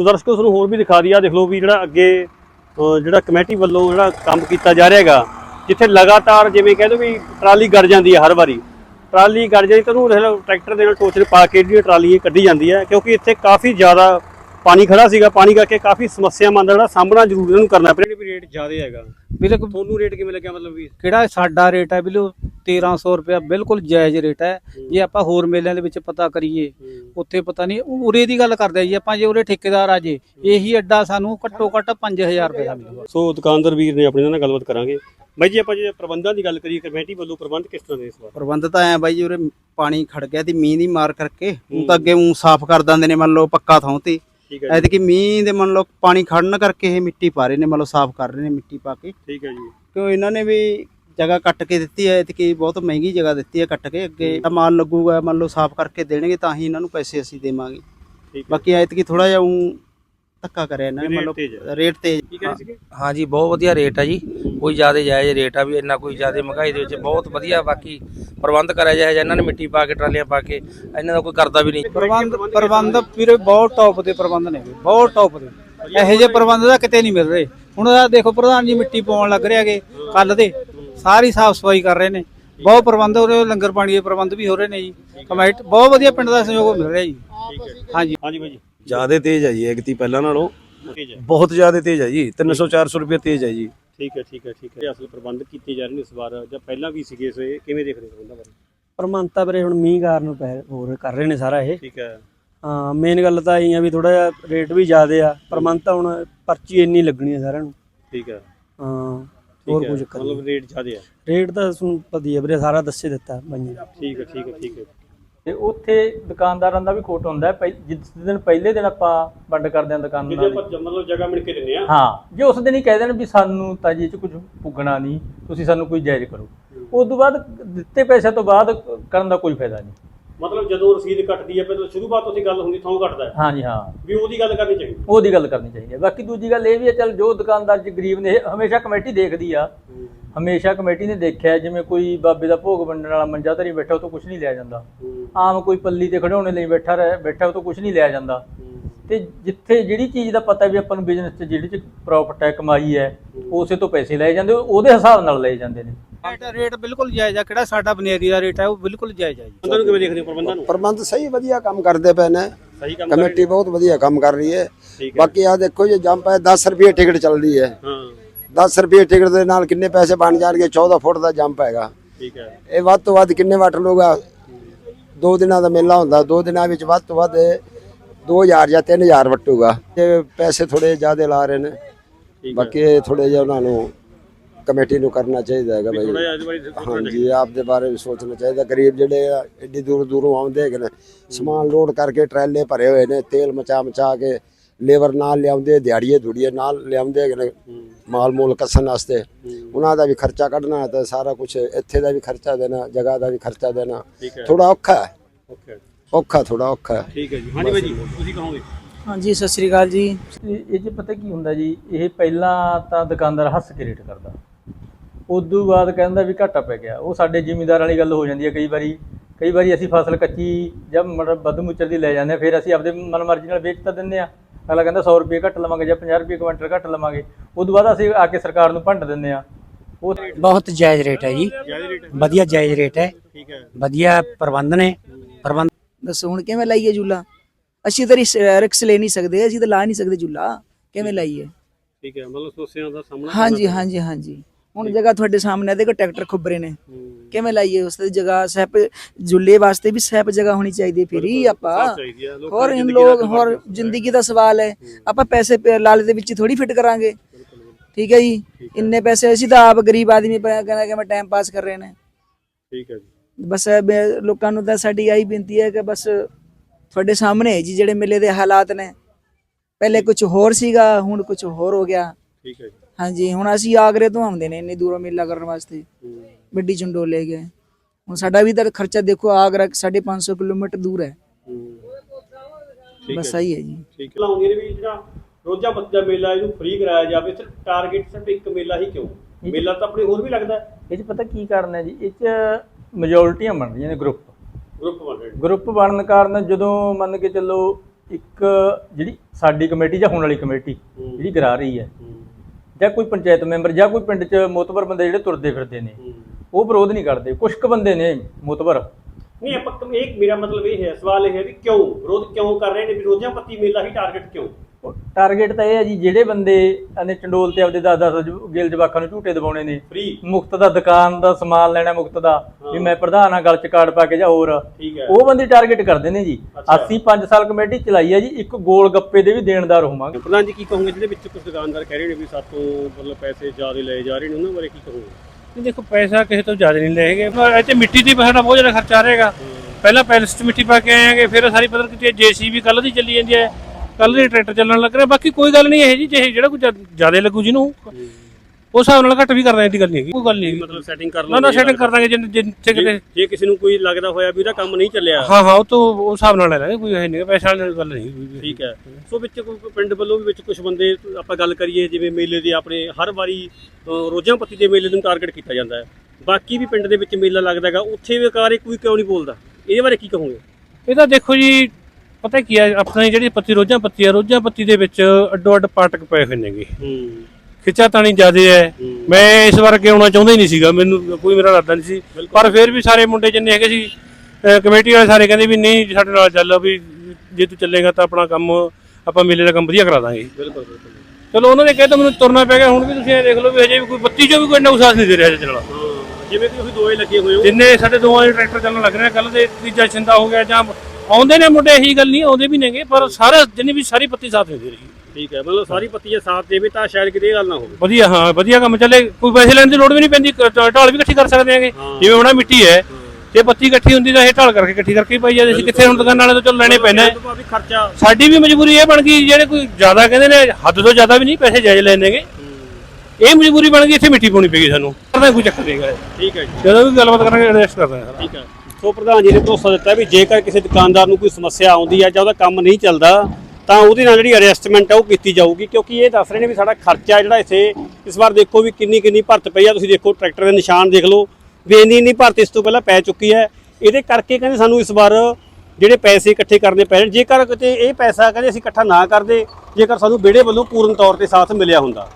ਸੋ ਦਰਸ਼ਕੋ, ਤੁਹਾਨੂੰ ਹੋਰ ਵੀ ਦਿਖਾ ਰਹੀ ਆ ਦੇਖ ਲਓ ਵੀ ਜਿਹੜਾ ਅੱਗੇ ਜਿਹੜਾ ਕਮੇਟੀ ਵੱਲੋਂ ਜਿਹੜਾ ਕੰਮ ਕੀਤਾ ਜਾ ਰਿਹਾ ਹੈਗਾ, ਜਿੱਥੇ ਲਗਾਤਾਰ ਜਿਵੇਂ ਕਹਿੰਦੇ ਵੀ ਟਰਾਲੀ ਗੜ ਜਾਂਦੀ ਹੈ ਹਰ ਵਾਰੀ। ਟਰਾਲੀ ਗੜ ਜਾਂਦੀ ਤਾਂ ਉਹਨੂੰ ਟਰੈਕਟਰ ਦੇ ਨਾਲ ਟੋਚਰ ਪਾ ਕੇ ਜਿਹੜੀ ਟਰਾਲੀ ਕੱਢੀ ਜਾਂਦੀ ਹੈ, ਕਿਉਂਕਿ ਇੱਥੇ ਕਾਫੀ ਜ਼ਿਆਦਾ ਪਾਣੀ ਖੜਾ ਸੀਗਾ ਪਾਣੀ ਕਰਕੇ ਕਾਫੀ ਸਮੱਸਿਆਵਾਂ ਦਾ ਜਿਹੜਾ ਸਾਹਮਣਾ ਜ਼ਰੂਰ ਇਹਨਾਂ ਨੂੰ ਕਰਨਾ ਪਿਆ। ਵੀ ਰੇਟ ਜ਼ਿਆਦਾ ਹੈਗਾ। ਵੀਰੇ ਤੁਹਾਨੂੰ ਰੇਟ ਕਿਵੇਂ ਲੱਗਿਆ ਮਤਲਬ ਵੀ? ਕਿਹੜਾ ਸਾਡਾ ਰੇਟ ਹੈ ਬਿਲੋ 1300 ਰੁਪਇਆ ਬਿਲਕੁਲ ਜਾਇਜ਼ ਰੇਟ ਹੈ। ਜੇ ਆਪਾਂ ਹੋਰ ਮੇਲਿਆਂ ਦੇ ਵਿੱਚ ਪਤਾ ਕਰੀਏ ਉੱਥੇ ਪਤਾ ਨਹੀਂ ਉਹ ਉਰੇ ਦੀ ਗੱਲ ਕਰਦੇ ਆ ਜੀ ਆਪਾਂ ਜੇ ਉਰੇ ਠੇਕੇਦਾਰ ਆ ਜੇ ਇਹੀ ਅੱਡਾ ਸਾਨੂੰ ਘੱਟੋ ਘੱਟ 5000 ਰੁਪਏ ਦਾ ਮਿਲੂਗਾ। ਸੋ ਦੁਕਾਨਦਾਰ ਵੀਰ ਨੇ ਆਪਣੇ ਨਾਲ ਗੱਲਬਾਤ ਕਰਾਂਗੇ। ਬਾਈ ਜੀ ਆਪਾਂ ਜੇ ਪ੍ਰਬੰਧਾਂ ਦੀ ਗੱਲ ਕਰੀਏ ਕਮੇਟੀ ਵੱਲੋਂ ਪ੍ਰਬੰਧ ਕਿਸ ਤਰ੍ਹਾਂ ਦੇ ਇਸ ਵਾਰ? ਪ੍ਰਬੰਧ ਤਾਂ ਐ ਬਾਈ ਜੀ ਉਰੇ ਪਾਣੀ ਖੜ ਗਿਆ ਤੇ ਮੀਂਹ ਦੀ ਮਾਰ ਕਰਕੇ ਉਹ ਤਾਂ ਅੱਗੇ ਉਹ ਸਾਫ਼ ਕਰ ਦਿੰਦੇ ਨੇ ਮੰਨ ਲਓ ਪੱਕਾ ਥਾਂ ਤੇ। ਠੀਕ ਹੈ ਐਤਕੀ ਮੀਂਹ ਦੇ ਮੰਨ ਲਓ ਪਾਣੀ ਖੜਨ ਕਰਕੇ ਇਹ ਮਿੱਟੀ ਪਾ ਰਹੇ ਨੇ ਮੰਨ ਲਓ ਸਾਫ਼ ਕਰ ਰਹੇ ਨੇ ਮਿੱਟੀ ਪਾ ਕੇ। ਠੀਕ ਹੈ ਜੀ। ਕਿਉਂ ਇਹਨਾਂ ਨੇ ਵੀ ਜਗ੍ਹਾ ਕੱਟ ਕੇ ਦਿੱਤੀ ਹੈ ਐਤਕੀ ਬਹੁਤ ਮਹਿੰਗੀ ਜਗ੍ਹਾ ਦਿੱਤੀ ਹੈ ਕੱਟ ਕੇ। ਅੱਗੇ ਮਾਲ ਲੱਗੂਗਾ ਮੰਨ ਲਓ ਸਾਫ਼ ਕਰਕੇ ਦੇਣਗੇ ਤਾਂ ਹੀ ਇਹਨਾਂ ਨੂੰ ਪੈਸੇ ਅਸੀਂ ਦੇਵਾਂਗੇ। ਬਾਕੀ ਐਤਕੀ ਥੋੜਾ ਜਿਹਾ ਉਹ ਧੱਕਾ ਕਰਿਆ ਇਹਨਾਂ ਨੇ ਲਓ ਰੇਟ ਤੇਜ਼। ਠੀਕ ਹੈ ਜੀ ਹਾਂਜੀ ਬਹੁਤ ਵਧੀਆ ਰੇਟ ਆ ਜੀ। ਕੋਈ ਜ਼ਿਆਦਾ ਜਾਇਜ਼ ਰੇਟ ਆ ਵੀ ਇੰਨਾ ਕੋਈ ਜ਼ਿਆਦਾ ਮਹਿੰਗਾਈ ਦੇ ਵਿੱਚ ਬਹੁਤ ਵਧੀਆ ਬਾਕੀ ਪ੍ਰਬੰਧ ਕਰਿਆ ਜਾਏ ਇਹਨਾਂ ਨੇ ਮਿੱਟੀ ਪਾ ਕੇ ਟਰਾਲੀਆਂ ਪਾ ਕੇ ਇਹਨਾਂ ਦਾ ਕੋਈ ਕਰਦਾ ਵੀ ਨਹੀਂ। ਪ੍ਰਬੰਧ ਪ੍ਰਬੰਧ ਵੀਰੇ ਬਹੁਤ ਟੌਪ ਦੇ ਪ੍ਰਬੰਧ ਨੇ ਬਹੁਤ ਟੌਪ ਦੇ। ਇਹੋ ਜਿਹੇ ਪ੍ਰਬੰਧ ਤਾਂ ਕਿਤੇ ਨਹੀਂ ਮਿਲ ਰਹੇ ਹੁਣ ਆਹ ਦੇਖੋ ਪ੍ਰਧਾਨ ਜੀ ਮਿੱਟੀ ਪਾਉਣ ਲੱਗ ਰਹੇ ਹੈਗੇ ਕੱਲ ਦੇ। ਸਾਰੀ ਸਾਫ਼ ਸਫ਼ਾਈ ਕਰ ਰਹੇ ਨੇ। ਬਹੁਤ ਪ੍ਰਬੰਧ ਹੋ ਰਹੇ ਲੰਗਰ ਪਾਣੀ ਦੇ ਪ੍ਰਬੰਧ ਵੀ ਹੋ ਰਹੇ ਨੇ ਜੀ। ਕਮੇਟ ਬਹੁਤ ਵਧੀਆ ਪਿੰਡ ਦਾ ਸਹਿਯੋਗ ਮਿਲ ਰਿਹਾ ਜੀ। ਹਾਂਜੀ। ਹਾਂਜੀ ਬਾਈ ਜੀ। ਜ਼ਿਆਦਾ ਤੇਜ਼ ਹੈ ਜੀ ਐਗਤੀ ਪਹਿਲਾਂ ਨਾਲੋਂ। ਹੈ ਬਹੁਤ ਜ਼ਿਆਦਾ ਤੇਜ਼ ਹੈ ਜੀ 300 400 ਰੁਪਏ ਤੇਜ਼ ਹੈ ਜੀ। ਠੀਕ ਹੈ ਠੀਕ ਹੈ ਠੀਕ ਹੈ। ਅਸਲ ਪ੍ਰਬੰਧ ਕੀਤੇ ਜਾ ਰਹੇ ਨੇ ਇਸ ਵਾਰ ਜਾਂ ਪਹਿਲਾਂ ਵੀ ਸੀਗੇ ਸੋ ਇਹ ਕਿਵੇਂ ਦੇਖ ਰਹੇ ਹੋ ਪ੍ਰਬੰਧਾਂ ਬਾਰੇ? ਪ੍ਰਮੰਤਾ ਵੀਰੇ ਹੁਣ ਮੀਂਹ ਕਾਰਨ ਪੈ ਹੋਰ ਕਰ ਰਹੇ ਨੇ ਸਾਰਾ ਇਹ। ਠੀਕ ਹੈ। ਹਾਂ ਮੇਨ ਗੱਲ ਤਾਂ ਇਹ ਆ ਵੀ ਥੋੜਾ ਜਿਹਾ ਰੇਟ ਵੀ ਜ਼ਿਆਦੇ ਆ। ਪ੍ਰਮੰਤਾ ਹੁਣ ਪਰਚੀ ਇੰਨੀ ਲੱਗਣੀ ਆ ਸਾਰਿਆਂ ਨੂੰ। ਠੀਕ ਹੈ। ਹਾਂ ਹੋਰ ਠੀਕ ਹੈ। ਕੋਈ ਚੱਕਰ ਮਤਲਬ ਰੇਟ ਜ਼ਿਆਦਾ ਹੈ ਰੇਟ ਤਾਂ ਤੁਹਾਨੂੰ ਪਤਾ ਹੀ ਆ ਵੀਰੇ ਸਾਰਾ ਦੱਸੇ ਦਿੱਤਾ ਬਾਈਆਂ ਨੇ। ਠੀਕ ਹੈ ਠੀਕ ਹੈ ਠੀਕ ਹੈ। ਤੇ ਉੱਥੇ ਦੁਕਾਨਦਾਰਾਂ ਦਾ ਵੀ ਖੋਟ ਹੁੰਦਾ ਹੈ ਪਹਿ- ਜਿਸ ਦਿਨ ਪਹਿਲੇ ਦਿਨ ਆਪਾਂ ਵੰਡ ਕਰਦੇ ਹਾਂ ਦੁਕਾਨਾਂ ਜਿਹਦੇ ਦੀ। ਆਪਾਂ ਜ- ਮਤਲਬ ਜਗ੍ਹਾ ਮਿਲ ਕੇ ਦਿੰਦੇ ਆ ਹਾਂ ਜੇ ਉਸ ਦਿਨ ਹੀ ਕਹਿ ਦੇਣ ਵੀ ਸਾਨੂੰ ਤਾਂ ਜੀ ਇਹ ਚ ਕੁਝ ਪੁੱਗਣਾ ਨਹੀਂ ਤੁਸੀਂ ਸਾਨੂੰ ਕੋਈ ਜਾਇਜ਼ ਕਰੋ। ਉਸ ਤੋਂ ਬਾਅਦ ਦਿੱਤੇ ਪੈਸੇ ਤੋਂ ਬਾਅਦ ਕਰਨ ਦਾ ਕੋਈ ਫਾਇਦਾ ਨਹੀਂ। ਮਤਲਬ ਜਦੋਂ ਰਸੀਦ ਕੱਟਦੀ ਹੈ ਪਹਿਲਾਂ ਸ਼ੁਰੂਆਤ ਤੋਂ ਗੱਲ ਹੁੰਦੀ ਥੋਂ ਕੱਟਦਾ ਹੈ। ਹਾਂਜੀ ਹਾਂ। ਵੀ ਉਹਦੀ ਗੱਲ ਕਰਨੀ ਚਾਹੀਦੀ ਉਹਦੀ ਗੱਲ ਕਰਨੀ ਚਾਹੀਦੀ ਹੈ। ਬਾਕੀ ਦੂਜੀ ਗੱਲ ਇਹ ਵੀ ਹੈ ਚਲ ਜੋ ਦੁਕਾਨਦਾਰ ਜੀ ਗਰੀਬ ਨੇ ਇਹ ਹਮੇਸ਼ਾ ਕਮੇਟੀ ਦੇਖਦੀ ਆ। ਹਮੇਸ਼ਾ ਕਮੇਟੀ ਨੇ ਦੇਖਿਆ ਜਿਵੇਂ ਕੋਈ ਬਾਬੇ ਦਾ ਭੋਗ ਵੰਡਣ ਵਾਲਾ ਮੰਜਾ ਧਰੀ ਬੈਠਾ ਉਹ ਤੋਂ ਕੁਝ ਨਹੀਂ ਲਿਆ ਜਾਂਦਾ। ਆਮ ਕੋਈ ਪੱਲੀ ਤੇ ਖੜਾਉਣੇ ਲਈ ਬੈਠਾ ਰਹਿ ਬੈਠਾ ਉਹ ਤੋਂ ਕੁਝ ਨਹੀਂ ਲਿਆ ਜਾਂਦਾ। ਤੇ ਜਿੱਥੇ ਜਿਹੜੀ ਚੀਜ਼ ਦਾ ਪਤਾ ਵੀ ਆਪਾਂ ਨੂੰ ਬਿਜ਼ਨਸ 'ਚ ਜਿਹੜੀ 'ਚ ਪ੍ਰੋਫਿਟ ਹੈ ਕਮਾਈ ਹੈ ਉਸੇ ਤੋਂ ਪੈਸੇ ਲਏ ਜਾਂਦੇ ਉਹਦੇ ਹਿਸਾਬ ਨਾਲ ਲਏ ਜਾਂਦੇ ਨੇ। ਰੇਟ ਰੇਟ ਬਿਲਕੁਲ ਜਾਇਜ਼ ਆ ਕਿਹੜਾ ਸਾਡਾ ਬਨੇਰੀ ਦਾ ਰੇਟ ਹੈ ਉਹ ਬਿਲਕੁਲ ਜਾਇਜ਼ ਆ ਜੀ। ਪ੍ਰਬੰਧਾਂ ਨੂੰ ਕਿਵੇਂ ਦੇਖਦੇ ਹੋ ਪ੍ਰਬੰਧਾਂ ਨੂੰ? ਪ੍ਰਬੰਧ ਸਹੀ ਵਧੀਆ ਕੰਮ ਕਰਦੇ ਪਏ ਨੇ। ਸਹੀ ਕੰਮ ਕਰ ਕਮੇਟੀ ਬਹੁਤ ਵਧੀਆ ਕੰਮ ਕਰ ਰਹੀ ਹੈ। ਠੀਕ ਹੈ। ਬਾਕੀ ਆ ਦੇਖੋ ਜੇ ਜੰਪ ਹੈ 10 ਰੁਪਏ ਟਿਕਟ ਚੱਲਦੀ ਹੈ। ਹਾਂ। 10 ਰੁਪਏ ਟਿਕਟ ਦੇ ਨਾਲ ਕਿੰਨੇ ਪੈਸੇ ਬਣ ਜਾਣਗੇ? 14 ਫੁੱਟ ਦਾ ਜੰਪ ਹੈਗਾ। ਠੀਕ ਹੈ। ਇਹ ਵੱਧ ਤੋਂ ਵੱਧ ਕਿੰਨੇ ਵਾਟ ਲੂਗਾ ਦੋ ਦਿਨਾਂ ਦਾ ਮੇਲਾ ਹੁੰਦਾ। ਦੋ ਦਿਨਾਂ ਵਿੱਚ ਵੱਧ ਤੋਂ ਵੱਧ 2000 ਜਾਂ 3000 ਵਟੂਗਾ। ਇਹ ਪੈਸੇ ਥੋੜੇ ਜ਼ਿਆਦਾ ਲਾ ਰਹੇ ਨੇ। ਬਾਕੀ ਥੋੜੇ ਜਿਹਾ ਉਹਨਾਂ ਨੂੰ ਕਮੇਟੀ ਨੂੰ ਕਰਨਾ ਚਾਹੀਦਾ ਹੈਗਾ ਭਾਈ ਹਾਂਜੀ ਆਪ ਦੇ ਬਾਰੇ ਵੀ ਸੋਚਣਾ ਚਾਹੀਦਾ। ਗਰੀਬ ਜਿਹੜੇ ਏਡੀ ਦੂਰ ਦੂਰੋਂ ਆਉਂਦੇ ਹੈਗੇ ਨੇ। ਸਮਾਨ ਲੋਡ ਕਰਕੇ ਟਰੈਲੇ ਭਰੇ ਹੋਏ ਨੇ ਤੇਲ ਮਚਾ ਮਚਾ ਕੇ ਲੇਬਰ ਨਾਲ ਲਿਆਉਂਦੇ ਦਿਹਾੜੀਏ ਧੁੜੀਏ ਨਾਲ ਲਿਆਉਂਦੇ ਹੈਗੇ ਨੇ ਮਾਲ ਮੂਲ ਕੱਸਣ ਵਾਸਤੇ। ਉਹਨਾਂ ਦਾ ਵੀ ਖਰਚਾ ਕੱਢਣਾ ਤਾਂ ਸਾਰਾ ਕੁਝ ਇੱਥੇ ਦਾ ਵੀ ਖਰਚਾ ਦੇਣਾ ਜਗ੍ਹਾ ਦਾ ਵੀ ਖਰਚਾ ਦੇਣਾ। ਠੀਕ ਹੈ। ਥੋੜਾ ਔਖਾ ਹੈ। ਔਖਾ ਥੋੜਾ ਔਖਾ ਹੈ। ਠੀਕ ਹੈ ਜੀ। ਹਾਂਜੀ ਬਾਈ ਜੀ ਤੁਸੀਂ ਕਹੋਗੇ? ਹਾਂਜੀ ਸਤਿ ਸ੍ਰੀ ਅਕਾਲ ਜੀ। ਇਹ 'ਚ ਪਤਾ ਕੀ ਹੁੰਦਾ ਜੀ ਇਹ ਪਹਿਲਾਂ ਤਾਂ ਦੁਕਾਨਦਾਰ ਹੱਸ ਕੇ ਰੇਟ ਕਰਦਾ। ਉਦੋਂ ਬਾਅਦ ਕਹਿੰਦਾ ਵੀ ਘਾਟਾ ਪੈ ਗਿਆ। ਉਹ ਸਾਡੇ ਜ਼ਿਮੀਂਦਾਰ ਵਾਲੀ ਗੱਲ ਹੋ ਜਾਂਦੀ ਹੈ ਕਈ ਵਾਰੀ। ਕਈ ਵਾਰੀ ਅਸੀਂ ਫਸਲ ਕੱਚੀ ਜਾਂ ਮਤਲਬ ਵੱਧ ਮੁੱਚਰ ਦੀ ਲੈ ਜਾਂਦੇ ਹਾਂ ਫਿਰ ਅਸੀਂ ਆਪਦੇ ਮਨਮਰਜ਼ੀ ਨਾਲ ਵੇਚ ਤਾਂ ਦਿੰਦੇ ਆ ਅਗਲਾ ਕਹਿੰਦਾ 100 ਰੁਪਏ ਘੱਟ ਲਵਾਂਗੇ ਜਾਂ 50 ਰੁਪਏ ਕੁਇੰਟਲ ਘੱਟ ਲਵਾਂਗੇ। ਉਦੋਂ ਬਾਅਦ ਅਸੀਂ ਆ ਕੇ ਸਰਕਾਰ ਨੂੰ ਭੰਡ ਦਿੰਦੇ ਆ ਉਹ ਬਹੁਤ ਜਾਇਜ਼ ਰੇਟ ਹੈ ਜੀ। ਵਧੀਆ ਜਾਇਜ਼ ਰੇਟ ਹੈ। ਠੀਕ ਹੈ। ਵਧੀਆ ਪ੍ਰਬੰਧ ਨੇ। ਪ੍ਰਬੰਧ ਦੱਸੋ ਹੁਣ ਕਿਵੇਂ ਲਾਈਏ ਝੂਲਾ ਅਸੀਂ ਤਾਂ ਰਿਕਸ ਲੈ ਨਹੀਂ ਸਕਦੇ ਅਸੀਂ ਤਾਂ ਲਾ ਨਹੀਂ ਸਕਦੇ ਝੂਲਾ ਕਿਵੇਂ ਲਾਈਏ? ਠੀਕ ਹੈ। ਮਤਲਬ ਸਮੱਸਿਆਵਾਂ ਦਾ ਸਾਹਮਣਾ ਹਾਂਜੀ ਹਾਂਜੀ ਹਾਂਜੀ। ਹੁਣ ਜਗ੍ਹਾ ਤੁਹਾਡੇ ਸਾਹਮਣੇ ਦੇਖੋ ਟਰੈਕਟਰ ਖੁੱਬਰੇ ਨੇ। ਕਿਵੇਂ ਲਾਈਏ ਉਸ ਤੇ ਜਗ੍ਹਾ ਸਹਿਪ ਝੂਲੇ ਵਾਸਤੇ ਵੀ ਸਹਿਪ ਜਗ੍ਹਾ ਹੋਣੀ ਚਾਹੀਦੀ ਫਿਰ ਹੀ ਆਪਾਂ। ਹੋਰ ਦੀ ਦਾ ਲੋਕ ਹੋਰ ਜ਼ਿੰਦਗੀ ਦਾ ਸਵਾਲ ਹੈ। ਆਪਾਂ ਪੈਸੇ ਲਾਲੇ ਦੇ ਵਿੱਚ ਥੋੜੀ ਫਿੱਟ ਕਰਾਂਗੇ। ਠੀਕ ਹੈ ਜੀ? ਇੰਨੇ ਪੈਸੇ ਅਸੀਂ ਤਾਂ ਆਪ ਗਰੀਬ ਆਦਮੀ ਕਹਿੰਦਾ ਕਿ ਮੈਂ ਟਾਈਮ ਪਾਸ ਕਰ ਰਹੇ ਨੇ। ਠੀਕ ਹੈ ਜੀ। ਬਸ ਇਹ ਲੋਕਾਂ ਨੂੰ ਤਾਂ ਸਾਡੀ ਆਹੀ ਬੇਨਤੀ ਹੈ ਕਿ ਬਸ ਤੁਹਾਡੇ ਸਾਹਮਣੇ ਜੀ ਜਿਹੜੇ ਮੇਲੇ ਦੇ ਹਾਲਾਤ ਨੇ। ਪਹਿਲੇ ਕੁਝ ਹੋਰ ਸੀਗਾ ਹੁਣ ਕੁਝ ਹੋਰ ਹੋ ਗਿਆ। ਠੀਕ ਹੈ ਜੀ। ਹਾਂਜੀ ਹੁਣ ਅਸੀਂ ਆਗਰੇ ਤੋਂ ਆਉਂਦੇ ਨੇ ਇੰਨੀ ਦੂਰੋਂ ਮੇਲਾ ਕਰਨ ਵਾਸਤੇ। ਵੱਡੀ ਚੰਡੋਲ ਲੈ ਗਏ। ਹੁਣ ਸਾਡਾ ਵੀ ਤਾਂ ਖਰਚਾ ਦੇਖੋ ਆਗਰਾ 550 ਕਿਲੋਮੀਟਰ ਦੂਰ ਹੈ। ਬਸ ਆਹੀ ਹੈ ਜੀ। ਠੀਕ ਹੈ। ਨੇ ਵੀ ਜਿਹੜਾ ਰੋਜ਼ਾ ਬੱਚਾ ਮੇਲਾ ਇਹਨੂੰ ਫ੍ਰੀ ਕਰਾਇਆ ਜਾਵੇ ਤੇ ਟਾਰਗੇਟ ਸਿਰਫ ਇੱਕ ਮੇਲਾ ਹੀ ਕਿਉਂ? ਮੇਲਾ ਤਾਂ ਆਪਣੇ ਹੋਰ ਵੀ ਲੱਗਦਾ ਇਹ 'ਚ ਪਤਾ ਕੀ ਕਾਰਨ ਹੈ ਜੀ? ਇਹ 'ਚ ਮੈਜੋਰਟੀਆਂ ਬਣ ਰਹੀਆਂ ਨੇ ਗਰੁੱਪ ਗਰੁੱਪ ਬਣ ਰਹੇ ਗਰੁੱਪ ਬਣਨ ਕਾਰਨ ਜਦੋਂ ਮੰਨ ਕੇ ਚੱਲੋ ਇੱਕ ਜਿਹੜੀ ਸਾਡੀ ਕਮੇਟੀ ਜਾਂ ਹੁਣ ਵਾਲੀ ਕਮੇਟੀ ਜਿਹੜੀ ਕਰਾ ਰਹੀ ਹੈ ਜਾਂ ਕੋਈ ਪੰਚਾਇਤ ਮੈਂਬਰ ਜਾਂ ਕੋਈ ਪਿੰਡ 'ਚ ਮੋਤਬਰ ਬੰਦੇ ਜਿਹੜੇ ਤੁਰਦੇ ਫਿਰਦੇ ਨੇ ਉਹ ਵਿਰੋਧ ਨਹੀਂ ਕਰਦੇ। ਕੁਝ ਕੁ ਬੰਦੇ ਨੇ ਮੋਤਬਰ। ਨਹੀਂ ਆਪਾਂ ਇਹ ਮੇਰਾ ਮਤਲਬ ਇਹ ਹੈ ਸਵਾਲ ਇਹ ਹੈ ਵੀ ਕਿਉਂ? ਵਿਰੋਧ ਕਿਉਂ ਕਰ ਰਹੇ ਨੇ? ਵੀ ਰੋਜ਼ਾਂ ਪੱਤੀ ਮੇਲਾ ਹੀ ਟਾਰਗੇਟ ਕਿਉਂ? ਟਾਰਗੇਟ ਤਾਂ ਇਹ ਹੈ ਜੀ ਜਿਹੜੇ ਬੰਦੇ ਨੇ ਚੰਡੋਲ ਤੇ ਆਪਦੇ 10-10 ਗਿਲ ਜਵਾਕਾਂ ਨੂੰ ਝੂਟੇ ਦਵਾਉਣੇ ਨੇ ਫ੍ਰੀ ਮੁਕਤ ਦਾ ਦੁਕਾਨ ਦਾ ਸਮਾਨ ਲੈਣਾ ਮੁਕਤ ਦਾ ਵੀ ਮੈਂ ਪ੍ਰਧਾਨ ਆ ਗਲ ਚ ਕਾਰਡ ਪਾ ਕੇ ਜਾਂ ਹੋਰ। ਉਹ ਬੰਦੇ ਟਾਰਗੇਟ ਕਰਦੇ ਨੇ ਜੀ। ਅਸੀਂ 5 ਸਾਲ ਕਮੇਟੀ ਚਲਾਈ ਹੈ ਜੀ ਇੱਕ ਗੋਲ ਗੱਪੇ ਦੇ ਵੀ ਦੇਣਦਾਰ ਹੋਵਾਂਗੇ। ਪ੍ਰਧਾਨ ਜੀ ਕੀ ਕਹੋਗੇ ਜਿਹਦੇ ਵਿੱਚ ਕੁਝ ਦੁਕਾਨਦਾਰ ਕਹਿ ਰਹੇ ਨੇ ਵੀ ਸਾਤੋਂ ਮਤਲਬ ਪੈਸੇ ਜ਼ਿਆਦਾ ਲਏ ਜਾ ਰਹੇ ਨੇ ਉਹਨਾਂ ਬਾਰੇ ਕੀ ਕਹੋਗੇ? ਨਹੀਂ ਦੇਖੋ ਪੈਸਾ ਕਿਸੇ ਤੋਂ ਜ਼ਿਆਦਾ ਨਹੀਂ ਲਏਗੇ। ਪਰ ਇੱਥੇ ਮਿੱਟੀ ਦੀ ਸਾਡਾ ਬਹੁਤ ਜ਼ਿਆਦਾ ਖਰਚਾ ਰਹੇਗਾ। ਪਹਿਲਾਂ ਪੈਲਸ 'ਚ ਮਿੱਟੀ ਪਾ ਕੇ ਆਏਗੇ ਫਿਰ ਸਾਰੀ ਪਤਾ ਕੀਤੀ ਜੇਸੀਬੀ ਕੱਲ ਦੀ ਚੱਲੀ ਜਾਂਦੀ ਹੈ। ਕੱਲ ਦੀ ਟਰੈਕਟਰ ਚੱਲਣ ਲੱਗ ਰਿਹਾ ਬਾਕੀ ਕੋਈ ਗੱਲ ਨਹੀਂ ਇਹ ਜੀ ਜੇ ਜਿਹੜਾ ਕੋਈ ਜ਼ਿਆਦਾ ਲੱਗੂ ਜਿਹਨੂੰ ਉਸ ਹਿਸਾਬ ਨਾਲ ਘੱਟ ਵੀ ਕਰਨਾ ਇਹਦੀ ਗੱਲ ਨਹੀਂ ਹੈਗੀ। ਕੋਈ ਗੱਲ ਨਹੀਂ ਮਤਲਬ ਸੈਟਿੰਗ ਕਰ ਨਾ ਨਾ ਸੈਟਿੰਗ ਕਰ ਦਾਂਗੇ ਜਿੰਨ- ਜਿੱਥੇ ਕਿਤੇ ਜੇ- ਕਿਸੇ ਨੂੰ ਕੋਈ ਲੱਗਦਾ ਹੋਇਆ ਵੀ ਇਹਦਾ ਕੰਮ ਨਹੀਂ ਚੱਲਿਆ। ਹਾਂ ਹਾਂ ਉਹ ਤੋਂ ਉਸ ਹਿਸਾਬ ਨਾਲ ਲੈ ਲਾਂਗੇ ਕੋਈ ਹੈ ਨਹੀਂ ਪੈਸਾ ਵਾਲੀ ਗੱਲ ਨਹੀਂ। ਠੀਕ ਹੈ। ਸੋ ਵਿੱਚ ਕੋਈ ਪਿੰਡ ਵੱਲੋਂ ਵੀ ਵਿੱਚ ਕੁਝ ਬੰਦੇ ਆਪਾਂ ਗੱਲ ਕਰੀਏ ਜਿਵੇਂ ਮੇਲੇ ਦੇ ਆਪਣੇ ਹਰ ਵਾਰੀ ਰੋਜ਼ਾਂ ਪੱਤੀ ਦੇ ਮੇਲੇ ਨੂੰ ਟਾਰਗੇਟ ਕੀਤਾ ਜਾਂਦਾ ਹੈ। ਬਾਕੀ ਵੀ ਪਿੰਡ ਦੇ ਵਿੱਚ ਮੇਲਾ ਲੱਗਦਾ ਹੈਗਾ ਉੱਥੇ ਵੀ ਕਾਰ ਕੋਈ ਕਿਉਂ ਨਹੀਂ ਬੋਲਦਾ? ਇਹਦੇ ਬਾਰੇ ਕੀ ਕਹੋਗੇ? ਇਹ ਤਾਂ ਦੇਖੋ ਜੀ ਪਤਾ ਕੀ ਹੈ ਆਪਣੀ ਜਿਹੜੀ ਪੱਤੀ ਰੋਜ਼ਾਂ ਪੱਤੀ ਹੈ ਰੋਜ਼ਾਂ ਪੱਤੀ ਦੇ ਵਿੱਚ ਅੱਡੋ ਅੱਡ ਪਾਟਕ ਪਏ ਹੋਏ ਨੇਗੇ। ਹੂੰ। ਖਿੱਚਾ ਤਾਣੀ ਜ਼ਿਆਦੇ ਹੈ। ਮੈਂ ਇਸ ਵਾਰ ਅੱਗੇ ਆਉਣਾ ਚਾਹੁੰਦਾ ਹੀ ਨਹੀਂ ਸੀਗਾ ਮੈਨੂੰ ਕੋਈ ਮੇਰਾ ਇਰਾਦਾ ਨਹੀਂ ਸੀ। ਪਰ ਫਿਰ ਵੀ ਸਾਰੇ ਮੁੰਡੇ ਜਿੰਨੇ ਹੈਗੇ ਸੀ ਕਮੇਟੀ ਵਾਲੇ ਸਾਰੇ ਕਹਿੰਦੇ ਵੀ ਨਹੀਂ ਸਾਡੇ ਨਾਲ ਚੱਲ ਵੀ ਜੇ ਤੂੰ ਚੱਲੇਗਾ ਤਾਂ ਆਪਣਾ ਕੰਮ ਆਪਾਂ ਮੇਲੇ ਦਾ ਕੰਮ ਵਧੀਆ ਕਰਾ ਦਾਂਗੇ। ਬਿਲਕੁਲ ਚਲੋ ਉਹਨਾਂ ਨੇ ਕਹਿ ਤਾਂ ਮੈਨੂੰ ਤੁਰਨਾ ਪੈ ਗਿਆ ਹੁਣ ਵੀ ਤੁਸੀਂ ਇਹ ਦੇਖ ਲਓ ਵੀ ਹਜੇ ਵੀ ਕੋਈ ਬੱਤੀ ਚੋਂ ਵੀ ਕੋਈ ਇੰਨਾ ਉਸਾਸ ਨਹੀਂ ਦੇ ਰਿਹਾ ਚੱਲਣਾ। ਜਿਵੇਂ ਕਿ ਤੁਸੀਂ ਦੋਏ ਲੱਗੇ ਹੋਏ ਹੋ। ਜਿੰਨੇ ਸਾਡੇ ਦੋਵਾਂ ਦੇ ਟਰੈਕਟਰ ਚੱਲਣ ਲੱਗ ਰਹੇ ਆ ਕੱਲ ਦੇ ਤੀਜਾ ਛਿੰਦਾ ਹੋ ਗਿਆ ਜਾਂ ਆਉਂਦੇ ਨੇ ਮੁੰਡੇ ਇਹੀ ਗੱਲ ਨਹੀਂ ਆਉਂਦੇ ਵੀ ਨੇਗੇ ਪਰ ਸਾਰੇ ਜਿੰਨੀ ਵੀ ਸਾਰੀ ਪੱਤੀ ਸਾਥ ਦੇ ਰਹੀ ਠੀਕ ਹੈ ਮਤਲਬ ਸਾਰੀ ਪੱਤੀ ਜੇ ਸਾਥ ਦੇਵੇ ਤਾਂ ਸ਼ਾਇਦ ਕਿਤੇ ਗੱਲ ਨਾ ਹੋਵੇ। ਵਧੀਆ ਹਾਂ ਵਧੀਆ ਕੰਮ ਚੱਲੇ ਕੋਈ ਪੈਸੇ ਲੈਣ ਦੀ ਲੋੜ ਵੀ ਨਹੀਂ ਪੈਂਦੀ ਢਾਲ ਵੀ ਇਕੱਠੀ ਕਰ ਸਕਦੇ ਆਂਗੇ ਜਿਵੇਂ ਹੁਣ ਮਿੱਟੀ ਹੈ ਜੇ ਪੱਤੀ ਇਕੱਠੀ ਹੁੰਦੀ ਤਾਂ ਇਹ ਢਾਲ ਕਰਕੇ ਇਕੱਠੀ ਕਰਕੇ ਪਾਈ ਜਾਂਦੇ ਸੀ ਕਿੱਥੇ ਹੁਣ ਦੁਕਾਨਾਂ ਵਾਲੇ ਤੋਂ ਚੱਲ ਲੈਣੇ ਪੈਣੇ। ਤੋਂ ਸਾਡੀ ਵੀ ਮਜਬੂਰੀ ਇਹ ਬਣ ਗਈ ਜਿਹੜੇ ਕੋਈ ਜ਼ਿਆਦਾ ਕਹਿੰਦੇ ਨੇ ਹੱਦ ਤੋਂ ਜ਼ਿਆਦਾ ਵੀ ਨਹੀਂ ਪੈਸੇ ਜਾਇਜ਼ ਲੈਣਗੇ ਇਹ ਮਜਬੂਰੀ ਬਣ ਗਈ ਇੱਥੇ ਮਿੱਟੀ ਪਾਉਣੀ ਪਈ ਸਾਨੂੰ। ਕਰਦਾ ਕੋਈ ਚੱਕਰ ਨਹੀਂ ਹੈ ਠੀਕ ਹੈ ਜੀ। ਜਦੋਂ ਵੀ ਗੱਲਬਾਤ ਕਰਾਂਗੇ ਐਡਜਸਟ ਕਰਦੇ ਹਾਂ ਠੀਕ ਹੈ। ਸੋ ਪ੍ਰਧਾਨ ਜੀ ਨੇ ਭਰੋਸਾ ਦਿੱਤਾ ਵੀ ਜੇਕਰ ਕਿਸੇ ਦੁਕਾਨਦਾਰ ਨੂੰ ਕੋਈ ਸਮੱਸਿਆ ਆਉਂਦੀ ਹੈ ਜਾਂ ਉਹਦਾ ਕੰਮ ਨਹੀਂ ਚੱਲਦਾ ਤਾਂ ਉਹਦੇ ਨਾਲ ਜਿਹੜੀ ਅਰੈਸਟਮੈਂਟ ਹੈ ਉਹ ਕੀਤੀ ਜਾਊਗੀ। ਕਿਉਂਕਿ ਇਹ ਦੱਸ ਰਹੇ ਨੇ ਵੀ ਸਾਡਾ ਖਰਚਾ ਜਿਹੜਾ ਇੱਥੇ ਇਸ ਵਾਰ ਦੇਖੋ ਵੀ ਕਿੰਨੀ ਕਿੰਨੀ ਭਰਤ ਪਈ ਆ। ਤੁਸੀਂ ਦੇਖੋ ਟਰੈਕਟਰ ਦੇ ਨਿਸ਼ਾਨ ਦੇਖ ਲਓ। ਵੀ ਇੰਨੀ ਇੰਨੀ ਭਰਤ ਇਸ ਤੋਂ ਪਹਿਲਾਂ ਪੈ ਚੁੱਕੀ ਹੈ। ਇਹਦੇ ਕਰਕੇ ਕਹਿੰਦੇ ਸਾਨੂੰ ਇਸ ਵਾਰ ਜਿਹੜੇ ਪੈਸੇ ਇਕੱਠੇ ਕਰਨੇ ਪੈ ਜੇਕਰ ਕਿਤੇ ਇਹ ਪੈਸਾ ਕਹਿੰਦੇ ਅਸੀਂ ਇਕੱਠਾ ਨਾ ਕਰਦੇ ਜੇਕਰ ਸਾਨੂੰ ਵਿਹੜੇ ਵੱਲੋਂ ਪੂਰਨ ਤੌਰ ਤੇ ਸਾਥ ਮਿਲਿਆ ਹੁੰਦਾ।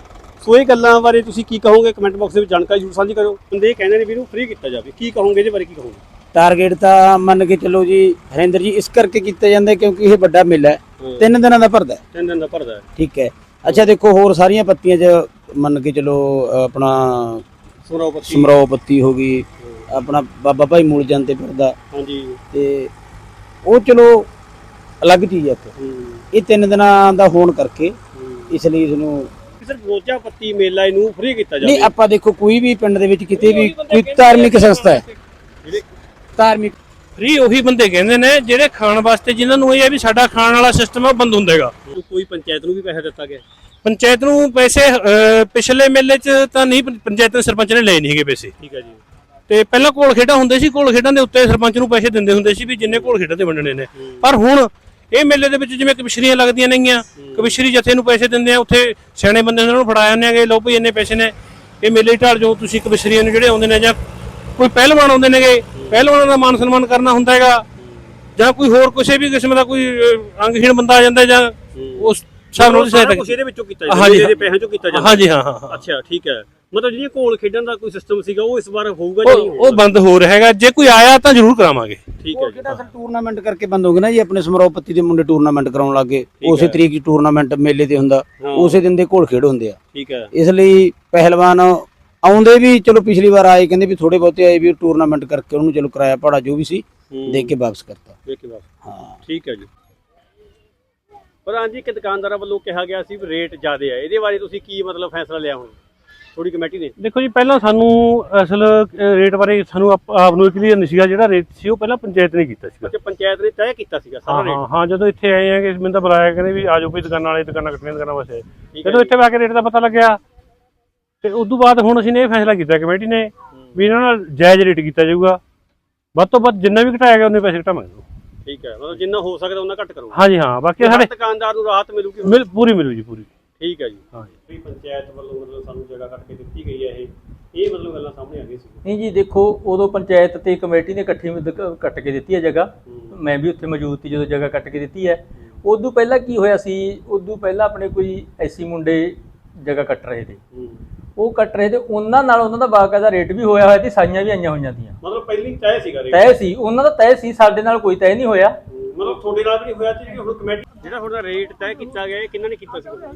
ਸੋ ਇਹ ਗੱਲਾਂ ਬਾਰੇ ਤੁਸੀਂ ਕੀ ਕਹੋਗੇ? ਕਮੈਂਟ ਬਾਕਸ ਦੇ ਵਿੱਚ ਜਾਣਕਾਰੀ ਜ਼ਰੂਰ ਸਾਂਝੀ ਕਰੋ ਬੰਦੇ ਇਹ ਕਹਿੰਦੇ ਨੇ ਵੀ ਇਹਨੂੰ ਫ੍ਰੀ ਕੀਤਾ ਜਾਵੇ। ਕੀ ਕਹੋਗੇ ਇਹਦੇ ਬਾਰੇ ਕੀ ਕਹੋਗੇ? ਟਾਰਗੇਟ ਤਾਂ ਮੰਨ ਕੇ ਚੱਲੋ ਜੀ ਹਰਿੰਦਰ ਜੀ ਇਸ ਕਰਕੇ ਕੀਤਾ ਜਾਂਦਾ ਕਿਉਂਕਿ ਇਹ ਵੱਡਾ ਮੇਲਾ ਹੈ। ਤਿੰਨ ਦਿਨਾਂ ਦਾ ਭਰਦਾ ਹੈ, ਤਿੰਨ ਦਿਨ ਦਾ ਭਰਦਾ ਹੈ। ਠੀਕ ਹੈ। ਅੱਛਾ ਦੇਖੋ ਹੋਰ ਸਾਰੀਆਂ ਪੱਤੀਆਂ 'ਚ ਮੰਨ ਕੇ ਚੱਲੋ ਆਪਣਾ ਸੁਣਾਓ ਪੱਤੀ ਸਮਰੋ ਪੱਤੀ ਹੋ। ਗਈ ਆਪਣਾ ਬਾਬਾ ਭਾਈ ਮੂਲਜਨ ਤੇ ਫਿਰਦਾ ਹਾਂਜੀ। ਤੇ ਉਹ ਚਲੋ ਅਲੱਗ ਚੀਜ਼ ਹੂੰ ਇਹ ਤਿੰਨ ਦਿਨਾਂ ਦਾ ਹੋਣ ਕਰਕੇ ਇਸ ਲਈ ਇਸ ਨੂੰ ਸਿਰਫ ਰੋਜਾ ਪੱਤੀ ਮੇਲਾ ਇਹਨੂੰ ਫ੍ਰੀ ਕੀਤਾ ਨਹੀਂ ਜਾਵੇ। ਆਪਾਂ ਦੇਖੋ ਕੋਈ ਵੀ ਪਿੰਡ ਦੇ ਵਿੱਚ ਕਿਤੇ ਵੀ ਕੋਈ ਧਾਰਮਿਕ ਸੰਸਥਾ ਹੈ। ਧਾਰਮਿਕ ਫ੍ਰੀ ਉਹੀ ਬੰਦੇ ਕਹਿੰਦੇ ਨੇ ਜਿਹੜੇ ਖਾਣ ਵਾਸਤੇ ਜਿਨ੍ਹਾਂ ਨੂੰ ਇਹ ਹੈ ਵੀ ਸਾਡਾ ਖਾਣ ਵਾਲਾ ਸਿਸਟਮ ਆ ਉਹ ਬੰਦ ਹੁੰਦਾਗਾ ਕੋਈ ਪੰਚਾਇਤ ਨੂੰ ਵੀ ਪੈਸਾ ਦਿੱਤਾ ਗਿਆ? ਪੰਚਾਇਤ ਨੂੰ ਪੈਸੇ ਅਹ, ਪਿਛਲੇ ਮੇਲੇ 'ਚ ਤਾਂ ਨਹੀਂ ਪੰ- ਪੰਚਾਇਤ ਨੇ ਸਰਪੰਚ ਨੇ ਲਏ ਨਹੀਂ ਹੈਗੇ ਪੈਸੇ। ਠੀਕ ਹੈ ਜੀ। ਤੇ ਪਹਿਲਾਂ ਕੋਲ ਖੇਡਾਂ ਹੁੰਦੇ ਸੀ ਕੋਲ ਖੇਡਾਂ ਦੇ ਉੱਤੇ ਸਰਪੰਚ ਨੂੰ ਪੈਸੇ ਦਿੰਦੇ ਹੁੰਦੇ ਸੀ ਵੀ ਜਿੰਨੇ ਕੋਲ ਖੇਡਾਂ ਤੇ ਵੰਡਣੇ ਨੇ। ਪਰ ਹੁਣ ਇਹ ਮੇਲੇ ਦੇ ਵਿੱਚ ਜਿਵੇਂ ਕਬਿਸ਼ਰੀਆਂ ਲੱਗਦੀਆਂ ਨੇਗੀਆਂ ਕਬਿਸ਼ਰੀ ਜਥੇ ਨੂੰ ਪੈਸੇ ਦਿੰਦੇ ਆ ਉੱਥੇ ਸਿਆਣੇ ਬੰਦੇ ਉਹਨਾਂ ਨੂੰ ਫੜਾ ਜਾਂਦੇ ਆਗੇ ਲੋ ਭਈ ਇੰਨੇ ਪੈਸੇ ਨੇ। ਇਹ ਮੇਲੇ ਢਾਲ ਜੋ ਤੁਸੀਂ ਕਬਿਸ਼ਰੀਆਂ ਨੂੰ ਜਿਹੜੇ ਆਉਂਦੇ ਨੇ ਜਾਂ ਕੋਈ ਪਹਿਲਵਾਨ ਆਉਂਦੇ ਨੇਗੇ ਪਹਿਲਵਾਨਾਂ ਦਾ ਮਾਨ ਸਨਮਾਨ ਕਰਨਾ ਹੁੰਦਾ ਹੈਗਾ ਜਾਂ ਕੋਈ ਹੋਰ ਕਿਸੇ ਵੀ ਕਿਸਮ ਦਾ ਕੋਈ ਅੰਗਹੀਣ ਬੰਦਾ ਆ ਜਾਂਦਾ ਜਾਂ ਉਸ ਉਹਦੀ ਸਾਰਾ ਸਹਾਇਤਾ ਇਹਦੇ ਵਿੱਚੋਂ ਕੀਤਾ ਜਾਂਦਾ ਹਾਂ। ਇਹਦੇ ਪੈਸਿਆਂ ਚੋਂ ਕੀਤਾ ਜਾਂਦਾ। ਹਾਂਜੀ ਹਾਂ। ਅੱਛਾ ਠੀਕ ਹੈ। ਮਤਲਬ ਜਿਹੜੀਆਂ ਕੋਲ ਖੇਡਣ ਦਾ ਕੋਈ ਸਿਸਟਮ ਸੀਗਾ ਉਹ ਇਸ ਵਾਰ ਹੋਊਗਾ ਜਾਂ ਨਹੀਂ ਉਹ ਉਹ ਬੰਦ ਹੋ ਰਿਹਾ ਹੈਗਾ। ਜੇ ਕੋਈ ਆਇਆ ਤਾਂ ਜ਼ਰੂਰ ਕਰਾਵਾਂਗੇ। ਠੀਕ ਹੈ ਜੀ ਕਿਹੜਾ ਸਰ ਟੂਰਨਾਮੈਂਟ ਕਰਕੇ ਬੰਦ ਹੋ ਗਏ ਨਾ ਜੀ ਆਪਣੇ ਸਮਰੋਪਤੀ ਦੇ ਮੁੰਡੇ ਟੂਰਨਾਮੈਂਟ ਕਰਾਉਣ ਲੱਗੇ। ਉਸੇ ਤਰੀਕ ਦੀ ਟੂਰਨਾਮੈਂਟ ਮੇਲੇ ਤੇ ਹੁੰਦਾ। ਉਸੇ ਦਿਨ ਦੇ ਘੋਲ ਖੇਡ ਹੁੰਦੇ ਆ। ਠੀਕ ਹੈ। ਇਸ ਲਈ ਪਹਿਲਵਾਨ ਆਉਂਦੇ ਵੀ ਚਲੋ ਪਿਛਲੀ ਵਾਰ ਆਏ ਕਹਿੰਦੇ ਵੀ ਥੋੜੇ ਬਹੁਤੇ ਆਏ ਵੀ ਟੂਰਨਾਮੈਂਟ ਕਰਕੇ ਉਹਨੂੰ ਚਲੋ ਕਿਰਾਇਆ ਭਾੜਾ ਜੋ ਵੀ ਸੀ ਦੇ ਕੇ ਵਾਪਸ ਕਰਤਾ। ਦੇਖ ਕੇ ਬਸ ਹਾਂ। ਠੀਕ ਹੈ ਜੀ। ਪਰ ਹਾਂਜੀ ਇੱਕ ਦੁਕਾਨਦਾਰਾਂ ਵੱਲੋਂ ਕਿਹਾ ਗਿਆ ਸੀ ਵੀ ਰੇਟ ਜ਼ਿਆਦੇ ਆ। ਇਹਦੇ ਬਾਰੇ ਤੁਸੀਂ ਕੀ ਮਤਲਬ ਫੈਸਲਾ ਲਿਆ ਹੁਣ? ਥੋੜੀ ਕਮੇਟੀ ਨੇ ਦੇਖੋ ਜੀ ਪਹਿਲਾਂ ਸਾਨੂੰ ਅਸਲ ਰੇਟ ਬਾਰੇ ਸਾਨੂੰ ਆਪ ਨੂੰ ਕਲੀਅਰ ਨਹੀਂ ਸੀਗਾ ਜਿਹੜਾ ਰੇਟ ਸੀ ਉਹ ਪਹਿਲਾਂ ਪੰਚਾਇਤ ਨੇ ਕੀਤਾ ਸੀਗਾ। ਅੱਛਾ ਪੰਚਾਇਤ ਨੇ ਤੈਅ ਕੀਤਾ ਸੀਗਾ ਸਾਰਾ ਰੇਟ ਹਾਂ ਹਾਂ ਜਦੋਂ ਇੱਥੇ ਆਏ ਆ ਕਿ ਮੈਨੂੰ ਤਾਂ ਬੁਲਾਇਆ ਕਹਿੰਦੇ ਵੀ ਆਜੋ ਕੋਈ ਦੁਕਾਨਾਂ ਵਾਲੇ ਦੁਕਾਨਾਂ ਕੱਟਣੀਆਂ ਦੁਕਾਨਾਂ ਵਾਸਤੇ ਜਦੋਂ ਇੱਥੇ ਆ ਕੇ ਰੇਟ ਦਾ ਪਤਾ ਲੱਗਿਆ ਤੇ ਉਸ ਤੋਂ ਬਾਅਦ ਹੁਣ ਅਸੀਂ ਨੇ ਇਹ ਫੈਸਲਾ ਕੀਤਾ ਕਮੇਟੀ ਨੇ ਵੀ ਇਹਨਾਂ ਨਾਲ ਜਾਇਜ਼ ਰੇਟ ਕੀਤਾ ਜਾਊਗਾ। ਵੱਧ ਤੋਂ ਵੱਧ ਜਿੰਨਾ ਵੀ ਘਟਾਇਆ ਗਿਆ ਉਹਨੇ ਪੈਸੇ ਘਟਾਵਾਂਗੇ ਠੀਕ ਹੈ ਮਤਲਬ ਜਿੰਨਾ ਹੋ ਸਕਦਾ ਉਹਨਾਂ ਘੱਟ ਕਰੋ। ਹਾਂਜੀ ਹਾਂ ਬਾਕੀ ਸਾਡੇ ਦੁਕਾਨਦਾਰ ਨੂੰ ਰਾਹਤ ਮਿਲੂਗੀ। ਮਿਲ ਪੂਰੀ ਮਿਲੂ ਜੀ ਪੂਰੀ। ਠੀਕ ਹੈ ਜੀ। ਹਾਂ ਵੀ ਪੰਚਾਇਤ ਵੱਲੋਂ ਮਤਲਬ ਸਾਨੂੰ ਜਗ੍ਹਾ ਕੱਟ ਕੇ ਦਿੱਤੀ ਗਈ ਹੈ ਇਹ। ਇਹ ਮਤਲਬ ਗੱਲਾਂ ਸਾਹਮਣੇ ਆ ਗਈਆਂ ਸੀ। ਨਹੀਂ ਜੀ ਦੇਖੋ ਉਦੋਂ ਪੰਚਾਇਤ ਤੇ ਕਮੇਟੀ ਨੇ ਇਕੱਠੀ ਕੱਟ ਕੇ ਦਿੱਤੀ ਹੈ ਜਗ੍ਹਾ। ਮੈਂ ਵੀ ਉੱਥੇ ਮੌਜੂਦ ਸੀ ਜਦੋਂ ਜਗ੍ਹਾ ਕੱਟ ਕੇ ਦਿੱਤੀ ਹੈ। ਉਦੋਂ ਪਹਿਲਾਂ ਕੀ ਹੋਇਆ ਸੀ ਉਦੋਂ ਪਹਿਲਾਂ ਆਪਣੇ ਕੋਈ ਐਸੀ ਮੁੰਡੇ ਜਗ੍ਹਾ ਕੱਟ ਰਹੇ ਤੇ। ਉਹ ਕੱਟ ਰਹੇ ਤੇ ਉਹਨਾਂ ਨਾਲ ਉਹਨਾਂ ਦਾ ਬਾਕਾਇਦਾ ਰੇਟ ਵੀ ਹੋਇਆ ਹੋਇਆ ਤੇ ਸਾਈਆਂ ਵੀ ਆਈਆਂ ਹੋਈਆਂ ਤੀਆਂ। ਮਤਲਬ ਪਹਿਲੀ ਤੈਅ ਸੀਗਾ ਰੇਟ। ਤੈਅ ਸੀ ਉਹਨਾਂ ਦਾ ਤੈਅ ਸੀ ਸਾਡੇ ਨਾਲ ਕੋਈ ਤੈਅ ਨਹੀਂ ਹੋਇਆ। ਮਤਲਬ ਤੁਹਾਡੇ ਨਾਲ ਵੀ ਨਹੀਂ ਹੋਇਆ ਤੇ ਜਿਹੜੀ ਹੁਣ ਕਮੇਟੀ ਜਿਹੜਾ ਤੁਹਾਡਾ ਰੇਟ ਤੈਅ ਕੀਤਾ ਗਿਆ ਇਹ ਕਿੰਨਾ ਨੇ ਕੀਤਾ ਸੀਗਾ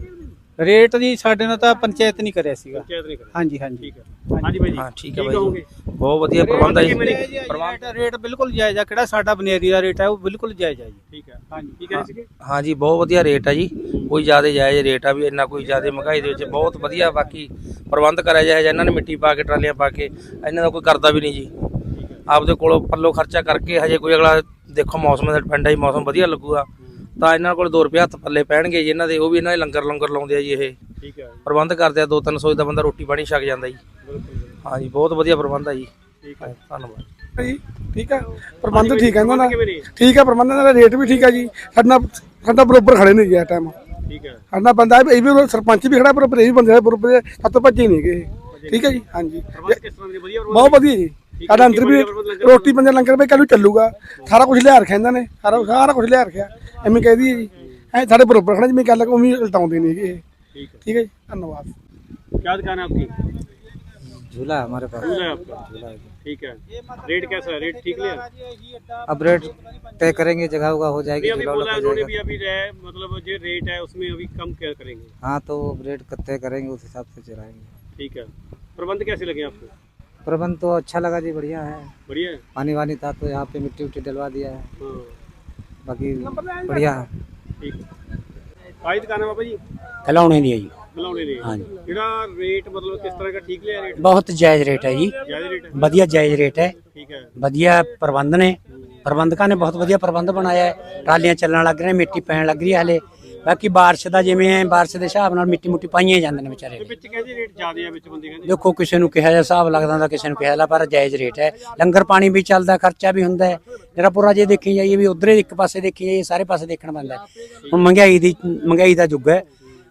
ਰੇਟ ਜੀ ਸਾਡੇ ਨਾਲ ਤਾਂ ਪੰਚਾਇਤ ਨਹੀਂ ਕਰਿਆ ਸੀਗਾ। ਪੰਚਾਇਤ ਨੇ ਕਰਿਆ। ਹਾਂਜੀ ਹਾਂਜੀ। ਠੀਕ ਹੈ। ਹਾਂਜੀ ਬਾਈ ਜੀ। ਹਾਂ ਠੀਕ ਹੈ ਬਾਈ? ਜੀ। ਬਹੁਤ ਵਧੀਆ ਪ੍ਰਬੰਧ ਹੈ ਜੀ। ਰੇਟ ਰੇਟ ਬਿਲਕੁਲ ਜਾਇਜ਼ ਆ। ਕਿਹੜਾ ਸਾਡਾ ਬਨੇਰੀ ਦਾ ਰੇਟ ਹੈ ਉਹ ਬਿਲਕੁਲ ਜਾਇਜ਼ ਆ ਜੀ। ਠੀਕ ਹੈ। ਹਾਂਜੀ ਕੀ ਕਹਿੰਦੇ ਸੀਗੇ? ਹਾਂ ਜੀ ਬਹੁਤ ਵਧੀਆ ਰੇਟ ਹੈ ਜੀ। ਕੋਈ ਜ਼ਿਆਦਾ ਜਾਇਜ਼ ਰੇਟ ਆ ਵੀ ਇੰਨਾ ਕੋਈ ਜ਼ਿਆਦਾ ਮਹਿੰਗਾਈ ਦੇ ਵਿੱਚ ਬਹੁਤ ਵਧੀਆ ਬਾਕੀ ਪ੍ਰਬੰਧ ਕਰਿਆ ਜਾਏ ਇਹਨਾਂ ਨੇ ਮਿੱਟੀ ਪਾ ਕੇ ਟਰਾਲੀਆਂ ਪਾ ਕੇ ਇਹਨਾਂ ਦਾ ਕੋਈ ਕਰਦਾ ਵੀ ਨਹੀਂ ਜੀ। ਆਪਦੇ ਕੋਲੋਂ ਪੱਲੋ ਖਰਚਾ ਕਰਕੇ ਹਜੇ ਕੋਈ ਅਗਲਾ ਦੇਖੋ ਮੌਸਮ ਦਾ ਡਿਪੈਂਡ ਹੈ ਜੀ ਮੌਸਮ ਵਧੀਆ ਲੱਗੂਗਾ। ਤਾਂ ਇਹਨਾਂ ਕੋਲ 2 ਰੁਪਏ ਹੱਥ ਪੱਲੇ ਪੈਣਗੇ ਜੀ ਇਹਨਾਂ ਦੇ ਉਹ ਵੀ ਇਹਨਾਂ ਦੇ ਲੰਗਰ ਲੰਗਰ ਲਾਉਂਦੇ ਆ ਜੀ ਇਹ। ਠੀਕ ਹੈ ਪ੍ਰਬੰਧ ਕਰਦੇ ਆ 2-300 ਦਾ ਬੰਦਾ ਰੋਟੀ ਪਾਣੀ ਛਕ ਜਾਂਦਾ ਜੀ। ਹਾਂ ਜੀ ਬਹੁਤ ਵਧੀਆ ਪ੍ਰਬੰਧ ਹੈ ਜੀ। ਠੀਕ ਹੈ। ਧੰਨਵਾਦ। ਜੀ ਠੀਕ ਹੈ। ਪ੍ਰਬੰਧ ਠੀਕ ਹੈ ਇਹਨਾਂ ਦਾ। ਠੀਕ ਹੈ ਪ੍ਰਬੰਧ ਇਹਨਾਂ ਦਾ ਰੇਟ ਵੀ ਠੀਕ ਹੈ ਜੀ। ਸਾਡਾ ਸਾਡਾ ਬਰੋਬਰ ਖੜੇ ਨੇ ਜੀ ਇਸ ਟਾਈਮ ਠੀਕ ਹੈ। ਸਾਡਾ ਬੰਦਾ ਇਹ ਵੀ ਸਰਪੰਚ ਵੀ ਖੜਾ ਬਰੋਬਰ ਇਹ ਵੀ ਬੰਦੇ ਬਰੋਬਰ ਸੱਤ ਭੱਜੇ ਨਹੀਂ ਗਏ ਠੀਕ ਹੈ ਜੀ ਹਾਂਜੀ। ਪ੍ਰਬੰਧ ਕਿਸ ਤਰ੍ਹਾਂ ਦੇ ਵਧੀਆ ਬਹੁਤ ਵਧੀਆ ਜੀ। ਸਾਡਾ ਅੰਦਰ ਵੀ ਰੋਟੀ ਪੰਜਾ ਲੰਗਰ ਵੀ ਕੱਲ੍ਹ ਨੂੰ ਚੱਲੂਗਾ ਸਾਰਾ ਕੁਝ ਲਿਆ ਰੱਖਿਆ ਇਹਨਾਂ ਨੇ ਸਾਰਾ ਸਾਰਾ ਕੁਝ ਲਿਆ ਰੱਖਿਆ ਐਵੇਂ ਕਹਿ ਦਈਏ ਜੀ ਐ ਸਾਡੇ ਬਰੋਬਰ ਖੜਾ ਜਿਵੇਂ ਗੱਲ ਉਵੇਂ ਉਲਟਾਉਂਦੇ ਨਹੀਂ ਹੈਗੇ ਇਹ। ठीक है ਠੀਕ ਹੈ ਜੀ ਧੰਨਵਾਦ क्या दुकान है आपकी झूला है हमारे पास झूला है आपका ठीक है रेट कैसा है रेट ठीक लिया अब रेट तय करेंगे जगह उगह हो जाएगी अभी अभी झूला बोला उला हो उन्होंने जाएगा। भी अभी रहे मतलब जो रेट है उसमें अभी कम क्या करेंगे हाँ तो रेट तय करेंगे उस हिसाब से चलाएंगे ठीक है प्रबंध कैसे लगे आपको प्रबंध तो अच्छा लगा जी बढ़िया है बढ़िया है पानी वानी था तो यहाँ पे मिट्टी उट्टी डलवा दिया है हाँ बाकी बढ़िया है ठीक है आई दुकान है बाबा जी खिलौने दिए जी खिलौने ने हाँ जी ਜਿਹੜਾ ਰੇਟ ਮਤਲਬ ਕਿਸ ਤਰ੍ਹਾਂ ਦਾ ਠੀਕ ਲਿਆ ਰੇਟ बहुत जायज रेट है जी ਜ਼ਿਆਦਾ ਰੇਟ ਹੈ ਵਧੀਆ ਜਾਇਜ਼ ਰੇਟ ਹੈ ਠੀਕ ਹੈ ਵਧੀਆ ਪ੍ਰਬੰਧ ਨੇ ਪ੍ਰਬੰਧਕਾਂ ਨੇ ਬਹੁਤ ਵਧੀਆ ਪ੍ਰਬੰਧ ਬਣਾਇਆ ਹੈ ਟਰਾਲੀਆਂ ਚੱਲਣ ਲੱਗ ਰਹੀਆਂ ਮਿੱਟੀ ਪੈਣ ਲੱਗ ਰਹੀ ਹੈ ਹਲੇ ਬਾਕੀ ਬਾਰਿਸ਼ ਦਾ ਜਿਵੇਂ ਹੈ ਬਾਰਿਸ਼ ਦੇ ਹਿਸਾਬ ਨਾਲ ਮਿੱਟੀ ਮੁੱਟੀ ਪਾਈਆਂ ਜਾਂਦੇ ਨੇ ਵਿਚਾਰੇ ਤੇ ਵਿੱਚ ਕਹਿੰਦੇ ਰੇਟ ਜ਼ਿਆਦਾ ਹੈ ਵਿੱਚ ਬੰਦੇ ਕਹਿੰਦੇ? ਦੇਖੋ ਕਿਸੇ ਨੂੰ ਕਿਹਾ ਜਿਹਾ ਹਿਸਾਬ ਲੱਗਦਾ ਹੁੰਦਾ ਕਿਸੇ ਨੂੰ ਕਿਹਾ ਜਿਹਾ ਪਰ ਜਾਇਜ਼ ਰੇਟ ਹੈ। ਲੰਗਰ ਪਾਣੀ ਵੀ ਚੱਲਦਾ ਖਰਚਾ ਵੀ ਹੁੰਦਾ ਹੈ। ਜਿਹੜਾ ਪੂਰਾ ਜੇ ਦੇਖੀ ਜਾਈਏ ਵੀ ਉਧਰੇ ਇੱਕ ਪਾਸੇ ਦੇਖੀ ਜਾਈਏ ਸਾਰੇ ਪਾਸੇ ਦੇਖਣ ਪੈਂਦਾ ਹੈ। ਹੁਣ ਮਹਿੰਗਾਈ ਦੀ ਮਹਿੰਗਾਈ ਦਾ ਯੁੱਗ ਹੈ।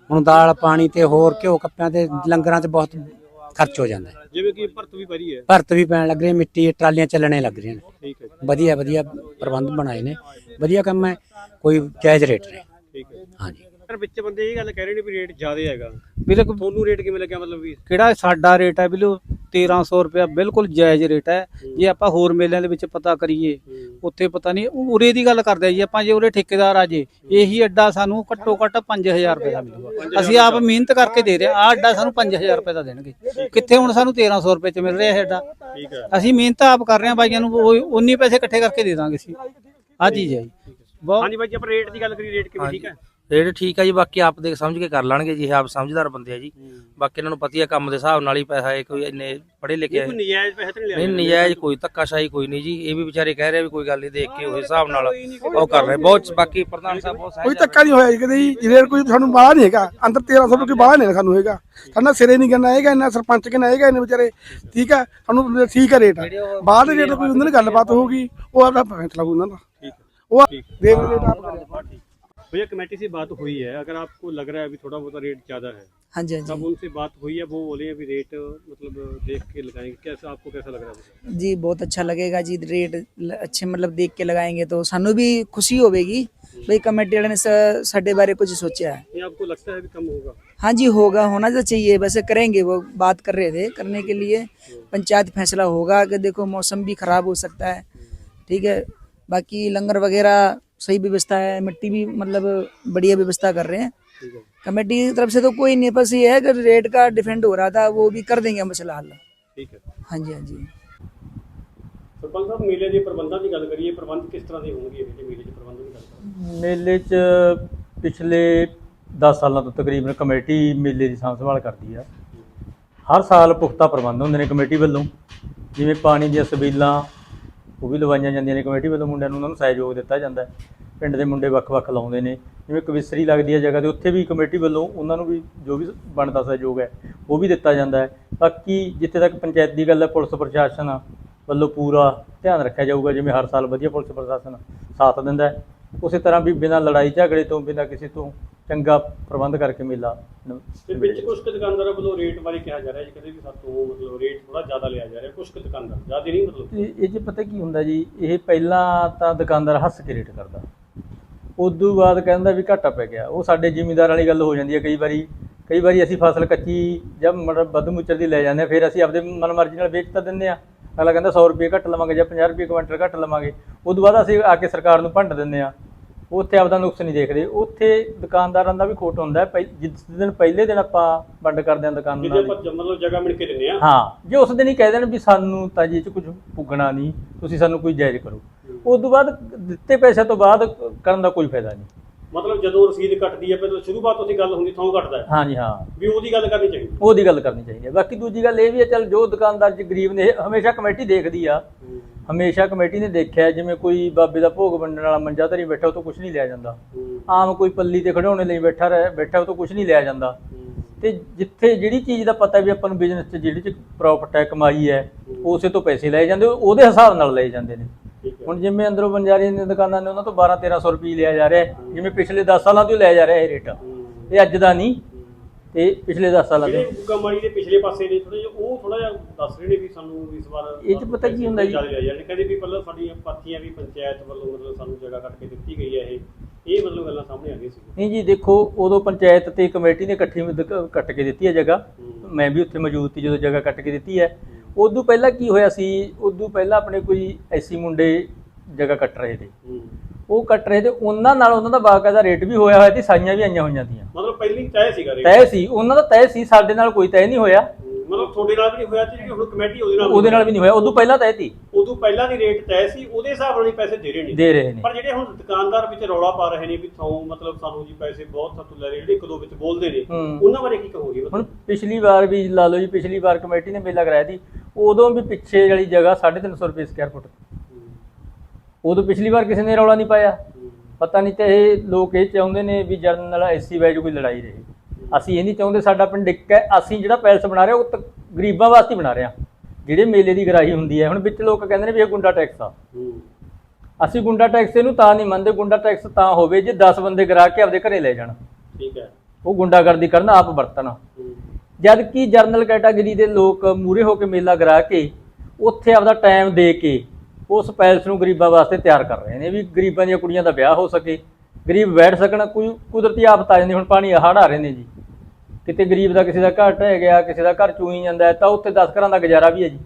ਹੁਣ ਦਾਲ ਪਾਣੀ ਤੇ ਹੋਰ ਘਿਓ ਕੱਪਿਆਂ ਤੇ ਲੰਗਰਾਂ ਤੇ ਬਹੁਤ ਖਰਚ ਹੋ ਜਾਂਦਾ ਹੈ। ਜਿਵੇਂ ਕਿ ਭਰਤ ਵੀ ਭਰੀ ਹੈ। ਭਰਤ ਵੀ ਪੈਣ ਲੱਗ ਰਹੀ ਹੈ ਮਿੱਟੀ ਟਰਾਲੀਆਂ ਚੱਲਣੇ ਲੱਗ ਰਹੀਆਂ ਨੇ। ਠੀਕ ਹੈ ਵਧੀਆ ਵਧੀਆ ਪ੍ਰਬੰਧ ਬਣਾਏ ਨੇ। ਵਧੀਆ ਕੰਮ ਹੈ ਕੋਈ ਜਾਇਜ਼ ਰੇਟ ਨੇ ਠੀਕ ਹੈ। ਹਾਂਜੀ। ਪਰ ਵਿੱਚ ਬੰਦੇ ਇਹ ਗੱਲ ਕਹਿ ਰਹੇ ਨੇ ਵੀ ਰੇਟ ਜ਼ਿਆਦਾ ਹੈਗਾ। ਵੀਰੇ ਤੁਹਾਨੂੰ ਰੇਟ ਕਿਵੇਂ ਲੱਗਿਆ ਮਤਲਬ ਵੀ? ਕਿਹੜਾ ਸਾਡਾ ਰੇਟ ਹੈ ਬਿਲੋ 1300 ਰੁਪਇਆ ਬਿਲਕੁਲ ਜਾਇਜ਼ ਰੇਟ ਹੈ। ਜੇ ਆਪਾਂ ਹੋਰ ਮੇਲਿਆਂ ਦੇ ਵਿੱਚ ਪਤਾ ਕਰੀਏ ਉੱਥੇ ਪਤਾ ਨਹੀਂ ਉਰੇ ਦੀ ਗੱਲ ਕਰਦੇ ਆ ਜੀ ਆਪਾਂ ਜੇ ਉਰੇ ਠੇਕੇਦਾਰ ਆ ਜੇ ਇਹੀ ਅੱਡਾ ਸਾਨੂੰ ਘੱਟੋ ਘੱਟ 5000 ਰੁਪਏ ਦਾ ਮਿਲੂਗਾ। ਅਸੀਂ ਆਪ ਮਿਹਨਤ ਕਰਕੇ ਦੇ ਰਹੇ ਆ ਅੱਡਾ ਸਾਨੂੰ 5000 ਰੁਪਏ ਦਾ ਦੇਣਗੇ। ਕਿੱਥੇ ਹੁਣ ਸਾਨੂੰ 1300 ਰੁਪਏ ਚ ਮਿਲ ਰਿਹਾ ਇਹ ਅੱਡਾ? ਹੈ। ਅਸੀਂ ਮਿਹਨਤ ਆਪ ਕਰ ਰਹੇ ਆ ਬਾਈਆਂ ਨੂੰ ਉਹ ਉਨੀ ਪੈਸੇ ਇਕੱਠੇ ਕਰਕੇ ਦੇ ਦਾਂਗੇ ਅਸੀਂ। ਆ ਚੀਜ਼ ਹੈ ਜੀ। ਬਹੁਤ ਹਾਂਜੀ ਬਾਈ ਜੀ ਆਪਾਂ ਰੇਟ ਦੀ ਗੱਲ ਕਰੀ ਰੇਟ ਕਿਵੇਂ ਠੀਕ ਹੈ? ਰੇਟ ਠੀਕ ਆ ਜੀ ਬਾਕੀ ਆਪ ਦੇਖ ਸਮਝ ਕੇ ਕਰ ਲੈਣਗੇ ਜੀ ਇਹ ਆਪ ਸਮਝਦਾਰ ਬੰਦੇ ਆ ਜੀ। ਬਾਕੀ ਇਹਨਾਂ ਨੂੰ ਪਤੀ ਆ ਕੰਮ ਦੇ ਹਿਸਾਬ ਨਾਲ ਹੀ ਪੈਸਾ ਹੈ ਕੋਈ ਇੰਨੇ ਪੜ੍ਹੇ ਲਿਖੇ ਕੋਈ ਨਜਾਇਜ਼ ਪੈਸੇ ਤਾਂ ਨਹੀਂ ਲਿਆ ਨਹੀਂ ਨਜਾਇਜ਼ ਕੋਈ ਧੱਕਾਸ਼ਾਹੀ ਕੋਈ ਨਹੀਂ ਜੀ ਇਹ ਵੀ ਵਿਚਾਰੇ ਕਹਿ ਰਹੇ ਆ ਵੀ ਕੋਈ ਗੱਲ ਨਹੀਂ ਦੇਖ ਕੇ ਉਹ ਹਿਸਾਬ ਨਾਲ ਉਹ ਕਰ ਰਹੇ। ਬਹੁਤ ਬਾਕੀ ਪ੍ਰਧਾਨ ਸਾਹਿਬ ਬਹੁਤ ਕੋਈ ਧੱਕਾ ਨਹੀਂ ਹੋਇਆ ਜੀ ਕਦੇ ਜੀ ਰੇਟ ਕੋਈ ਸਾਨੂੰ ਬਾਹਲਾ ਨਹੀਂ ਹੈਗਾ। ਅੰਦਰ 1300 ਰੁਪਏ ਬਾਹਲਾ ਨਹੀਂ ਸਾਨੂੰ ਹੈਗਾ। ਸਾਡਾ ਸਿਰੇ ਨਹੀਂ ਕਰਨਾ ਹੈਗਾ ਇੰਨਾ ਸਰਪੰਚ ਕਿੰਨਾ ਹੈਗਾ ਇਹਨੇ ਵਿਚਾਰੇ। ਠੀਕ ਹੈ ਸਾਨੂੰ ਠੀਕ ਹੈ ਰੇਟ ਬਾਹਰ ਦੇ ਰੇਟ ਕੋਈ ਉਹਨਾਂ ਨਾਲ ਗੱਲਬਾਤ ਹੋਊਗੀ ਉਹ ਆਪਦਾ ਫੈਸਲਾ ਹੋਊ ਉਹਨਾਂ ਦਾ। हाँ, हाँ, हाँ, भैया कमेटी से बात हुई है। अगर आपको लग रहा है अभी थोड़ा बहुत रेट ज़्यादा है हाँ जी जब उनसे बात हुई है वो बोले अभी रेट मतलब देख के लगाएँगे। कैसा आपको कैसा लग रहा है? जी बहुत अच्छा लगेगा जी रेट अच्छे मतलब देख के लगाएँगे तो सानू भी खुशी होगी भाई कमेटी ने साडे बारे कुछ सोचा है। ये आपको लगता है कम होगा? हाँ जी होगा होना तो चाहिए वैसे करेंगे वो बात कर रहे थे करने के लिए। पंचायत फैसला होगा कि देखो मौसम भी खराब हो सकता है ठीक है। बाकी लंगर वगैरह सही व्यवस्था है मिट्टी भी मतलब बढ़िया व्यवस्था कर रहे हैं कमेटी की तरफ से तो कोई नहीं बस ये है कि रेट का डिफेंड हो रहा था वो भी कर देंगे मसला हल ठीक है हाँ जी हाँ जी ਸਰਪੰਚ ਸਾਹਿਬ ਮੇਲੇ ਦੇ ਪ੍ਰਬੰਧਾਂ ਦੀ ਗੱਲ ਕਰੀਏ ਪ੍ਰਬੰਧ ਕਿਸ ਤਰ੍ਹਾਂ ਦੇ ਹੋਣਗੇ ਇਹਦੇ ਮੇਲੇ ਦੇ ਪ੍ਰਬੰਧ ਦੀ ਗੱਲ ਕਰੀਏ ਮੇਲੇ 'ਚ ਪਿਛਲੇ 10 ਸਾਲਾਂ ਤੋਂ ਤਕਰੀਬਨ ਕਮੇਟੀ ਮੇਲੇ ਦੀ ਸਾਂਭ ਸੰਭਾਲ ਕਰਦੀ ਆ ਹਰ ਸਾਲ ਪੁਖਤਾ ਪ੍ਰਬੰਧ ਹੁੰਦੇ ਨੇ ਕਮੇਟੀ ਵੱਲੋਂ ਜਿਵੇਂ ਪਾਣੀ ਦੀਆਂ ਸਬੀਲਾਂ ਉਹ ਵੀ ਲਵਾਈਆਂ ਜਾਂਦੀਆਂ ਨੇ ਕਮੇਟੀ ਵੱਲੋਂ ਮੁੰਡਿਆਂ ਨੂੰ ਉਹਨਾਂ ਨੂੰ ਸਹਿਯੋਗ ਦਿੱਤਾ ਜਾਂਦਾ ਹੈ। ਪਿੰਡ ਦੇ ਮੁੰਡੇ ਵੱਖ-ਵੱਖ ਲਾਉਂਦੇ ਨੇ। ਜਿਵੇਂ ਕਵਿਸਰੀ ਲੱਗਦੀ ਹੈ ਜਗ੍ਹਾ ਤੇ, ਉੱਥੇ ਵੀ ਕਮੇਟੀ ਵੱਲੋਂ ਉਹਨਾਂ ਨੂੰ ਵੀ ਜੋ ਵੀ ਬਣਦਾ ਸਹਿਯੋਗ ਹੈ, ਉਹ ਵੀ ਦਿੱਤਾ ਜਾਂਦਾ ਹੈ। ਬਾਕੀ ਜਿੱਥੇ ਤੱਕ ਪੰਚਾਇਤ ਦੀ ਗੱਲ ਹੈ, ਪੁਲਿਸ ਪ੍ਰਸ਼ਾਸਨ ਵੱਲੋਂ ਪੂਰਾ ਧਿਆਨ ਰੱਖਿਆ ਜਾਊਗਾ। ਜਿਵੇਂ ਹਰ ਸਾਲ ਵਧੀਆ ਪੁਲਿਸ ਪ੍ਰਸ਼ਾਸਨ ਸਾਥ ਦਿੰਦਾ ਹੈ। ਉਸੇ ਤਰ੍ਹਾਂ ਵੀ ਬਿਨਾਂ ਲੜਾਈ ਝਗੜੇ ਤੋਂ ਬਿਨਾਂ ਕਿਸੇ ਤੋਂ ਚੰਗਾ ਪ੍ਰਬੰਧ ਕਰਕੇ ਮੇਲਾ ਨ- ਤੇ ਵਿੱਚ ਕੁਝ ਕੁ ਦੁਕਾਨਦਾਰਾਂ ਵੱਲੋਂ ਰੇਟ ਬਾਰੇ ਕਿਹਾ ਜਾ ਰਿਹਾ ਜੀ ਕਹਿੰਦੇ ਵੀ ਸਾਤੋਂ ਮਤਲਬ ਰੇਟ ਥੋੜਾ ਜ਼ਿਆਦਾ ਲਿਆ ਜਾ ਰਿਹਾ ਕੁਝ ਕੁ ਦੁਕਾਨਦਾਰ ਜ਼ਿਆਦਾ ਨਹੀਂ ਮਤਲਬ। ਤੇ ਇਹ 'ਚ ਪਤਾ ਕੀ ਹੁੰਦਾ ਜੀ ਇਹ ਪਹਿਲਾਂ ਤਾਂ ਦੁਕਾਨਦਾਰ ਹੱਸ ਕੇ ਰੇਟ ਕਰਦਾ। ਉਦੋਂ ਬਾਅਦ ਕਹਿੰਦਾ ਵੀ ਘਾਟਾ ਪੈ ਗਿਆ। ਉਹ ਸਾਡੇ ਜ਼ਿਮੀਂਦਾਰ ਵਾਲੀ ਗੱਲ ਹੋ ਜਾਂਦੀ ਹੈ ਕਈ ਵਾਰੀ ਕਈ ਵਾਰੀ ਅਸੀਂ ਫਸਲ ਕੱਚੀ ਜਦ ਮਤਲਬ ਵੱਧ ਮੁੱਚਰ ਦੀ ਲੈ ਜਾਂਦੇ ਹਾਂ ਫਿਰ ਅਸੀਂ ਆਪਦੇ ਮਨਮਰਜ਼ੀ ਨਾਲ ਵੇਚ ਤਾਂ ਦਿੰਦੇ ਆ ਅਗਲਾ ਕਹਿੰਦਾ 100 ਰੁਪਏ ਘੱਟ ਲਵਾਂਗੇ ਜਾਂ 50 ਰੁਪਏ ਕੁਇੰਟਲ ਘੱਟ ਲਵਾਂਗੇ। ਉਦੋਂ ਬਾਅਦ ਅਸੀਂ ਆ ਕੇ ਸਰਕਾਰ ਨੂੰ ਭੰਡ ਦਿੰਦੇ ਆ ਉੱਥੇ ਆਪਦਾ ਨੁਕਸ ਨਹੀਂ ਦੇਖਦੇ। ਉੱਥੇ ਦੁਕਾਨਦਾਰਾਂ ਦਾ ਵੀ ਖੋਟ ਹੁੰਦਾ ਹੈ। ਜਿਸ ਦਿਨ ਪਹਿਲੇ ਦਿਨ ਆਪਾਂ ਵੰਡ ਕਰਦੇ ਹਾਂ ਜਿੱਥੇ ਦੁਕਾਨਦਾਰਾਂ ਦੀ ਆਪਾਂ ਜ- ਮਤਲਬ ਜਗ੍ਹਾ ਮਿਣ ਕੇ ਦਿੰਦੇ ਆ ਹਾਂ ਜੇ ਉਸ ਦਿਨ ਹੀ ਕਹਿ ਦੇਣ ਵੀ ਸਾਨੂੰ ਤਾਂ ਜੀ ਇਹ ਚ ਕੁਝ ਪੁੱਗਣਾ ਨਹੀਂ ਤੁਸੀਂ ਸਾਨੂੰ ਕੋਈ ਜਾਇਜ਼ ਕਰੋ। ਉਸ ਤੋਂ ਬਾਅਦ ਦਿੱਤੇ ਪੈਸੇ ਤੋਂ ਬਾਅਦ ਕਰਨ ਦਾ ਕੋਈ ਫਾਇਦਾ ਨਹੀਂ। ਮਤਲਬ ਜਦੋਂ ਰਸੀਦ ਕੱਟਦੀ ਹੈ ਪਹਿਲਾਂ ਸ਼ੁਰੂਆਤ ਤੋਂ ਗੱਲ ਹੁੰਦੀ ਥੋਂ ਕੱਟਦਾ ਹੈ। ਹਾਂਜੀ ਹਾਂ। ਵੀ ਉਹਦੀ ਗੱਲ ਕਰਨੀ ਚਾਹੀਦੀ ਉਹਦੀ ਗੱਲ ਕਰਨੀ ਚਾਹੀਦੀ ਹੈ। ਬਾਕੀ ਦੂਜੀ ਗੱਲ ਇਹ ਵੀ ਹੈ ਚਲ ਜੋ ਦੁਕਾਨਦਾਰ ਜੀ ਗਰੀਬ ਨੇ ਇਹ ਹਮੇਸ਼ਾ ਕਮੇਟੀ ਦੇਖਦੀ ਆ। ਹਮੇਸ਼ਾ ਕਮੇਟੀ ਨੇ ਦੇਖਿਆ ਜਿਵੇਂ ਕੋਈ ਬਾਬੇ ਦਾ ਭੋਗ ਵੰਡਣ ਵਾਲਾ ਮੰਜਾ ਧਰੀ ਬੈਠਾ ਉਹ ਤੋਂ ਕੁਝ ਨਹੀਂ ਲਿਆ ਜਾਂਦਾ। ਆਮ ਕੋਈ ਪੱਲੀ ਤੇ ਖੜਾਉਣੇ ਲਈ ਬੈਠਾ ਰਹਿ ਬੈਠਾ ਉਹ ਤੋਂ ਕੁਝ ਨਹੀਂ ਲਿਆ ਜਾਂਦਾ। ਤੇ ਜਿੱਥੇ ਜਿਹੜੀ ਚੀਜ਼ ਦਾ ਪਤਾ ਵੀ ਆਪਾਂ ਨੂੰ ਬਿਜ਼ਨਸ 'ਚ ਜਿਹੜੀ 'ਚ ਪ੍ਰੋਫਿਟ ਹੈ ਕਮਾਈ ਹੈ। ਉਸੇ ਤੋਂ ਪੈਸੇ ਲਏ ਜਾਂਦੇ ਉਹਦੇ ਹਿਸਾਬ ਨਾਲ ਲਏ ਜਾਂਦੇ ਨੇ। ਹੁਣ ਜਿਵੇਂ ਅੰਦਰੋਂ ਬੰਜਾਰੀ ਦੀਆਂ ਦੁਕਾਨਾਂ ਨੇ ਉਹਨਾਂ ਤੋਂ 12 1300 ਰੁਪਏ ਲਿਆ ਜਾ ਰਿਹਾ ਹੈ। ਜਿਵੇਂ ਪਿਛਲੇ 10 ਸਾਲਾਂ ਤੋਂ ਹੀ ਲਿਆ ਜਾ ਰਿਹਾ ਇਹ ਰੇਟ। ਇਹ ਅੱਜ ਦਾ ਨਹੀਂ ਤੇ ਪਿਛਲੇ 10 ਸਾਲਾਂ ਜਿਹੜੇ ਦੇ ਗੁੱਗਾ ਮਾੜੀ ਦੇ ਪਿਛਲੇ ਪਾਸੇ ਨੇ ਥੋੜੇ ਜਿਹਾ ਉਹ ਥੋੜਾ ਜਿਹਾ ਦੱਸ ਰਹੇ ਨੇ ਵੀ ਸਾਨੂੰ ਇਸ ਵਾਰ ਇਹ 'ਚ ਪਤਾ ਕੀ ਹੁੰਦਾ ਜੀ? ਚੱਲ ਰਿਹਾ ਯਾਰ ਕਹਿੰਦੇ ਵੀ ਪਹਿਲਾਂ ਸਾਡੀਆਂ ਪਾਥੀਆਂ ਵੀ ਪੰਚਾਇਤ ਵੱਲੋਂ ਮਤਲਬ ਸਾਨੂੰ ਜਗ੍ਹਾ ਕੱਟ ਕੇ ਦਿੱਤੀ ਗਈ ਹੈ ਇਹ। ਇਹ ਮਤਲਬ ਗੱਲਾਂ ਸਾਹਮਣੇ ਆ ਗਈਆਂ ਸੀ। ਨਹੀਂ ਜੀ ਦੇਖੋ ਉਦੋਂ ਪੰਚਾਇਤ ਤੇ ਕਮੇਟੀ ਨੇ ਇਕੱਠੀ ਮਿਲ ਕੱਟ ਕੇ ਦਿੱਤੀ ਹੈ ਜਗ੍ਹਾ। ਮੈਂ ਵੀ ਉੱਥੇ ਮੌਜੂਦ ਸੀ ਜਦੋਂ ਜਗ੍ਹਾ ਕੱਟ ਕੇ ਦਿੱਤੀ ਹੈ। ਉਦੋਂ ਪਹਿਲਾਂ ਕੀ ਹੋਇਆ ਸੀ? ਉਦੋਂ ਪਹਿਲਾਂ ਆਪਣੇ ਕੋਈ ਐਸੀ ਮੁੰਡੇ ਜਗ੍ਹਾ ਕੱਟ ਰਹੇ ਸੀ ਉਹ ਕੱਟ ਰਹੇ ਤੇ ਉਹਨਾਂ ਨਾਲ ਉਹਨਾਂ ਦਾ ਬਾਕਾਇਦਾ ਰੇਟ ਵੀ ਹੋਇਆ ਹੋਇਆ ਤੇ ਸਾਈਆਂ ਵੀ ਆਈਆਂ ਹੋਈਆਂ ਤੀਆਂ। ਮਤਲਬ ਪਹਿਲੀ ਤੈਅ ਸੀਗਾ ਰੇਟ। ਤੈਅ ਸੀ ਉਹਨਾਂ ਦਾ ਤੈਅ ਸੀ ਸਾਡੇ ਨਾਲ ਕੋਈ ਤੈਅ ਨਹੀਂ ਹੋਇਆ। ਮਤਲਬ ਤੁਹਾਡੇ ਨਾਲ ਵੀ ਨਹੀਂ ਹੋਇਆ ਤੇ ਜਿਹੜੀ ਹੁਣ ਕਮੇਟੀ ਉਹਦੇ ਨਾਲ ਉਹਦੇ ਨਾਲ ਵੀ ਨਹੀਂ ਹੋਇਆ ਉਦੋਂ ਪਹਿਲਾਂ ਤੈਅ ਸੀ। ਉਦੋਂ ਪਹਿਲਾਂ ਦੀ ਰੇਟ ਤੈਅ ਸੀ ਉਹਦੇ ਹਿਸਾਬ ਨਾਲ ਹੀ ਪੈਸੇ ਦੇ ਰਹੇ ਨੇ। ਦੇ ਰਹੇ ਨੇ। ਪਰ ਜਿਹੜੇ ਹੁਣ ਦੁਕਾਨਦਾਰ ਵਿੱਚ ਰੌਲਾ ਪਾ ਰਹੇ ਨੇ ਵੀ ਥੋਂ ਮਤਲਬ ਸਾਨੂੰ ਜੀ ਪੈਸੇ ਬਹੁਤ ਲੈ ਰਹੇ ਜਿਹੜੇ ਇੱਕ ਦੋ ਵਿੱਚ ਬੋਲਦੇ ਨੇ। ਉਹਨਾਂ ਬਾਰੇ ਕੀ ਕਹੋਗੇ ਹੁਣ ਪਿਛਲੀ ਵਾਰ ਵੀ ਲਾ ਲਓ ਜੀ ਪਿਛਲੀ ਵਾਰ ਕਮੇਟੀ ਨੇ ਮੇਲਾ ਕਰਾਇਆ ਸੀ ਉਦੋਂ ਵੀ ਪਿੱਛੇ ਵਾਲੀ ਜਗ੍ਹਾ 350 ਰੁਪਏ ਸਕੁਅਰ ਫੁੱਟ ਉਦੋਂ ਪਿਛਲੀ ਵਾਰ ਕਿਸੇ ਨੇ ਰੌਲਾ ਨਹੀਂ ਪਾਇਆ। ਪਤਾ ਨਹੀਂ ਤੇ ਇਹ ਲੋਕ ਇਹ ਚਾਹੁੰਦੇ ਨੇ ਵੀ ਜਰਨਲ ਐਸਸੀ ਵੈਜ ਕੋਈ ਲੜਾਈ ਰਹੇ। ਅਸੀਂ ਇਹ ਨਹੀਂ ਚਾਹੁੰਦੇ ਸਾਡਾ ਪਿੰਡ ਇੱਕ ਹੈ ਅਸੀਂ ਜਿਹੜਾ ਪੈਲਸ ਬਣਾ ਰਹੇ ਉਹ ਤਾਂ ਗਰੀਬਾਂ ਵਾਸਤੇ ਬਣਾ ਰਹੇ ਹਾਂ। ਜਿਹੜੇ ਮੇਲੇ ਦੀ ਗਰਾਹੀ ਹੁੰਦੀ ਹੈ ਹੁਣ ਵਿੱਚ ਲੋਕ ਕਹਿੰਦੇ ਨੇ ਵੀ ਇਹ ਗੁੰਡਾ ਟੈਕਸ ਆ। ਅਸੀਂ ਗੁੰਡਾ ਟੈਕਸ ਇਹਨੂੰ ਤਾਂ ਨਹੀਂ ਮੰਨਦੇ ਗੁੰਡਾ ਟੈਕਸ ਤਾਂ ਹੋਵੇ ਜੇ 10 ਬੰਦੇ ਗਰਾ ਕੇ ਆਪਦੇ ਘਰੇ ਲੈ ਜਾਣ। ਠੀਕ ਹੈ। ਉਹ ਗੁੰਡਾਗਰਦੀ ਕਰਨ ਆਪ ਵਰਤਣ। ਜਦ ਕਿ ਜਰਨਲ ਕੈਟਾਗਰੀ ਦੇ ਲੋਕ ਮੂਰੇ ਹੋ ਕੇ ਮੇਲਾ ਗਰਾ ਕੇ ਉੱਥੇ ਆਪਦਾ ਟਾਈਮ ਦੇ ਕੇ ਉਸ ਪੈਲਸ ਨੂੰ ਗਰੀਬਾਂ ਵਾਸਤੇ ਤਿਆਰ ਕਰ ਰਹੇ ਨੇ ਵੀ ਗਰੀਬਾਂ ਦੀਆਂ ਕੁੜੀਆਂ ਦਾ ਵਿਆਹ ਹੋ ਸਕੇ। ਗਰੀਬ ਬੈਠ ਸਕਣ ਕੋਈ ਕੁਦਰਤੀ ਆਫਤ ਆ ਜਾਂਦੀ ਹੁਣ ਪਾਣੀ ਹੜ੍ਹ ਆ ਰਹੇ ਨੇ ਜੀ। ਕਿਤੇ ਗਰੀਬ ਦਾ ਕਿਸੇ ਦਾ ਘਰ ਢਹਿ ਗਿਆ ਕਿਸੇ ਦਾ ਘਰ ਚੂਈ ਜਾਂਦਾ ਹੈ, ਤਾਂ ਉੱਥੇ 10 ਘਰਾਂ ਦਾ ਗੁਜ਼ਾਰਾ ਵੀ ਹੈ ਜੀ।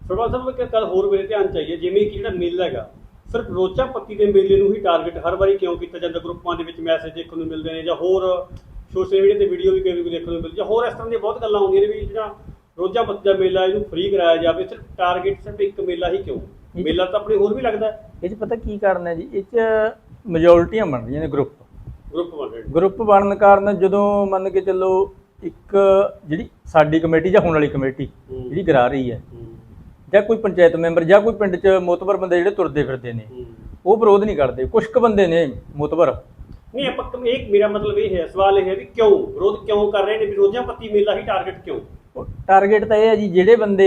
ਸਰਵਾਲ ਸਾਹਿਬ ਇੱਕ ਗੱਲ ਹੋਰ ਮੇਰੇ ਧਿਆਨ ਚਾਹੀਏ ਜਿਵੇਂ ਕਿ ਜਿਹੜਾ ਮੇਲਾ ਹੈਗਾ ਸਿਰਫ ਰੋਚਾ ਪੱਤੀ ਦੇ ਮੇਲੇ ਨੂੰ ਹੀ ਟਾਰਗੇਟ ਹਰ ਵਾਰੀ ਕਿਉਂ ਕੀਤਾ ਜਾਂਦਾ? ਗਰੁੱਪਾਂ ਦੇ ਵਿੱਚ ਮੈਸੇਜ ਦੇਖਣ ਨੂੰ ਮਿਲਦੇ ਨੇ ਜਾਂ ਹੋਰ ਸੋਸ਼ਲ ਮੀਡੀਆ ਤੇ ਵੀਡੀਓ ਵੀ ਕਈ ਵਾਰੀ ਦੇਖਣ ਨੂੰ ਮਿਲਦੀ ਜਾਂ ਹੋਰ ਇਸ ਤਰ੍ਹਾਂ ਦੀਆਂ ਬਹੁਤ ਗੱਲਾਂ ਆਉਂਦੀਆਂ ਨੇ ਵੀ ਜਿਹੜਾ ਰੋਜ਼ਾ ਪੱਤੀ ਦਾ ਮੇਲਾ ਇਹਨੂੰ ਫ੍ਰੀ ਕਰਾਇਆ ਜਾਵੇ ਸਿਰਫ ਟਾਰਗੇਟ ਸਿਰਫ ਇੱਕ ਮੇਲਾ ਹੀ ਕਿਉਂ? ਮੇਲਾ ਤਾਂ ਆਪਣੇ ਹੋਰ ਵੀ ਲੱਗਦਾ ਹੈ। ਇਹ 'ਚ ਪਤਾ ਕੀ ਕਾਰਨ ਹੈ ਜੀ? ਇਹ 'ਚ ਮੈਜੋਰਟੀਆਂ ਬਣ ਰਹੀਆਂ ਨੇ ਗਰੁੱਪ ਗਰੁੱਪ ਬਣ ਬਣਨ ਕਾਰਨ ਜਦੋਂ ਮੰਨ ਕੇ ਚੱਲੋ ਇੱਕ ਜਿਹੜੀ ਸਾਡੀ ਕਮੇਟੀ ਜਾਂ ਹੁਣ ਵਾਲੀ ਕਮੇਟੀ ਜਿਹੜੀ ਕਰਾ ਰਹੀ ਹੈ ਜਾਂ ਕੋਈ ਪੰਚਾਇਤ ਮੈਂਬਰ ਜਾਂ ਕੋਈ ਪਿੰਡ 'ਚ ਮੋਤਬਰ ਬੰਦੇ ਜਿਹੜੇ ਤੁਰਦੇ ਫਿਰਦੇ ਨੇ ਉਹ ਵਿਰੋਧ ਨਹੀਂ ਕਰਦੇ। ਕੁਝ ਕੁ ਬੰਦੇ ਨੇ ਮੋਤਬਰ। ਨਹੀਂ ਆਪਾਂ ਇਹ ਮੇਰਾ ਮਤਲਬ ਇਹ ਹੈ ਸਵਾਲ ਇਹ ਹੈ ਵੀ ਕਿਉਂ? ਵਿਰੋਧ ਕਿਉਂ ਕਰ ਰਹੇ ਨੇ? ਵੀ ਰੋਜ਼ਾ ਪੱਤੀ ਮੇਲਾ ਹੀ ਟਾਰਗੇਟ ਕਿਉਂ? ਟਾਰਗੇਟ ਤਾਂ ਇਹ ਹੈ ਜੀ ਜਿਹੜੇ ਬੰਦੇ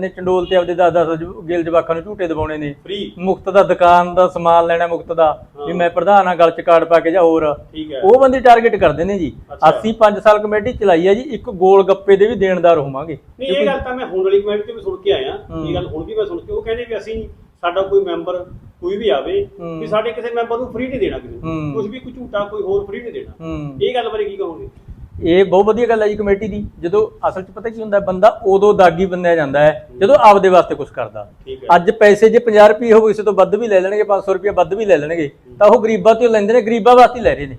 ਨੇ ਚੰਡੋਲ ਤੇ ਆਪਦੇ 10-10 ਗਿਲ ਜਵਾਕਾਂ ਨੂੰ ਝੂਟੇ ਦਬਾਉਣੇ ਨੇ ਮੁਫਤ ਦਾ ਦੁਕਾਨ ਦਾ ਸਮਾਨ ਲੈਣਾ ਮੁਫਤ ਦਾ ਵੀ ਮੈਂ ਪ੍ਰਧਾਨ ਆ ਗਲ ਚ ਕਾਰਡ ਪਾ ਕੇ ਜਾਂ ਹੋਰ। ਠੀਕ ਹੈ। ਉਹ ਬੰਦੇ ਟਾਰਗੇਟ ਕਰਦੇ ਨੇ ਜੀ। ਅਸੀਂ 5 ਸਾਲ ਕਮੇਟੀ ਚਲਾਈ ਹੈ ਜੀ ਇੱਕ ਗੋਲ ਗੱਪੇ ਦੇ ਵੀ ਦੇਣਦਾਰ ਹੋਵਾਂਗੇ। ਨਹੀਂ ਇਹ ਗੱਲ ਤਾਂ ਮੈਂ ਹੁਣ ਵਾਲੀ ਕਮੇਟੀ ਤੋਂ ਵੀ ਸੁਣ ਕੇ ਆਇਆ। ਇਹ ਗੱਲ ਹੁਣ ਵੀ ਮੈਂ ਸੁਣ ਕੇ ਉਹ ਕਹਿੰਦੇ ਵੀ ਅਸੀਂ ਸਾਡਾ ਕੋਈ ਮੈਂਬਰ ਕੋਈ ਵੀ ਆਵੇ। ਵੀ ਸਾਡੇ ਕਿਸੇ ਮੈਂਬਰ ਨੂੰ ਫ੍ਰੀ ਨਹੀਂ ਦੇਣਾ ਕਿਸੇ ਕੁਝ ਵੀ ਕੋਈ ਝੂਟਾ ਕੋਈ ਹੋਰ ਫ੍ਰੀ ਨਹੀਂ ਦੇਣਾ। ਇਹ ਗੱਲ ਬਾਰੇ ਕੀ ਕਹੋਗੇ? ਇਹ ਬਹੁਤ ਵਧੀਆ ਗੱਲ ਹੈ ਜੀ ਕਮੇਟੀ ਦੀ। ਜਦੋਂ ਅਸਲ 'ਚ ਪਤਾ ਕੀ ਹੁੰਦਾ ਬੰਦਾ ਉਦੋਂ ਦਾਗੀ ਬੰਨਿਆ ਜਾਂਦਾ ਹੈ ਜਦੋਂ ਆਪਦੇ ਵਾਸਤੇ ਕੁਝ ਕਰਦਾ। ਅੱਜ ਪੈਸੇ ਜੇ 50 ਰੁਪਏ ਹੋਵੇ ਕਿਸੇ ਤੋਂ ਵੱਧ ਵੀ ਲੈ ਲੈਣਗੇ 500 ਰੁਪਏ ਵੱਧ ਵੀ ਲੈ ਲੈਣਗੇ ਤਾਂ ਉਹ ਗਰੀਬਾਂ ਤੋਂ ਲੈਂਦੇ ਨੇ ਗਰੀਬਾਂ ਵਾਸਤੇ ਲੈ ਰਹੇ ਨੇ।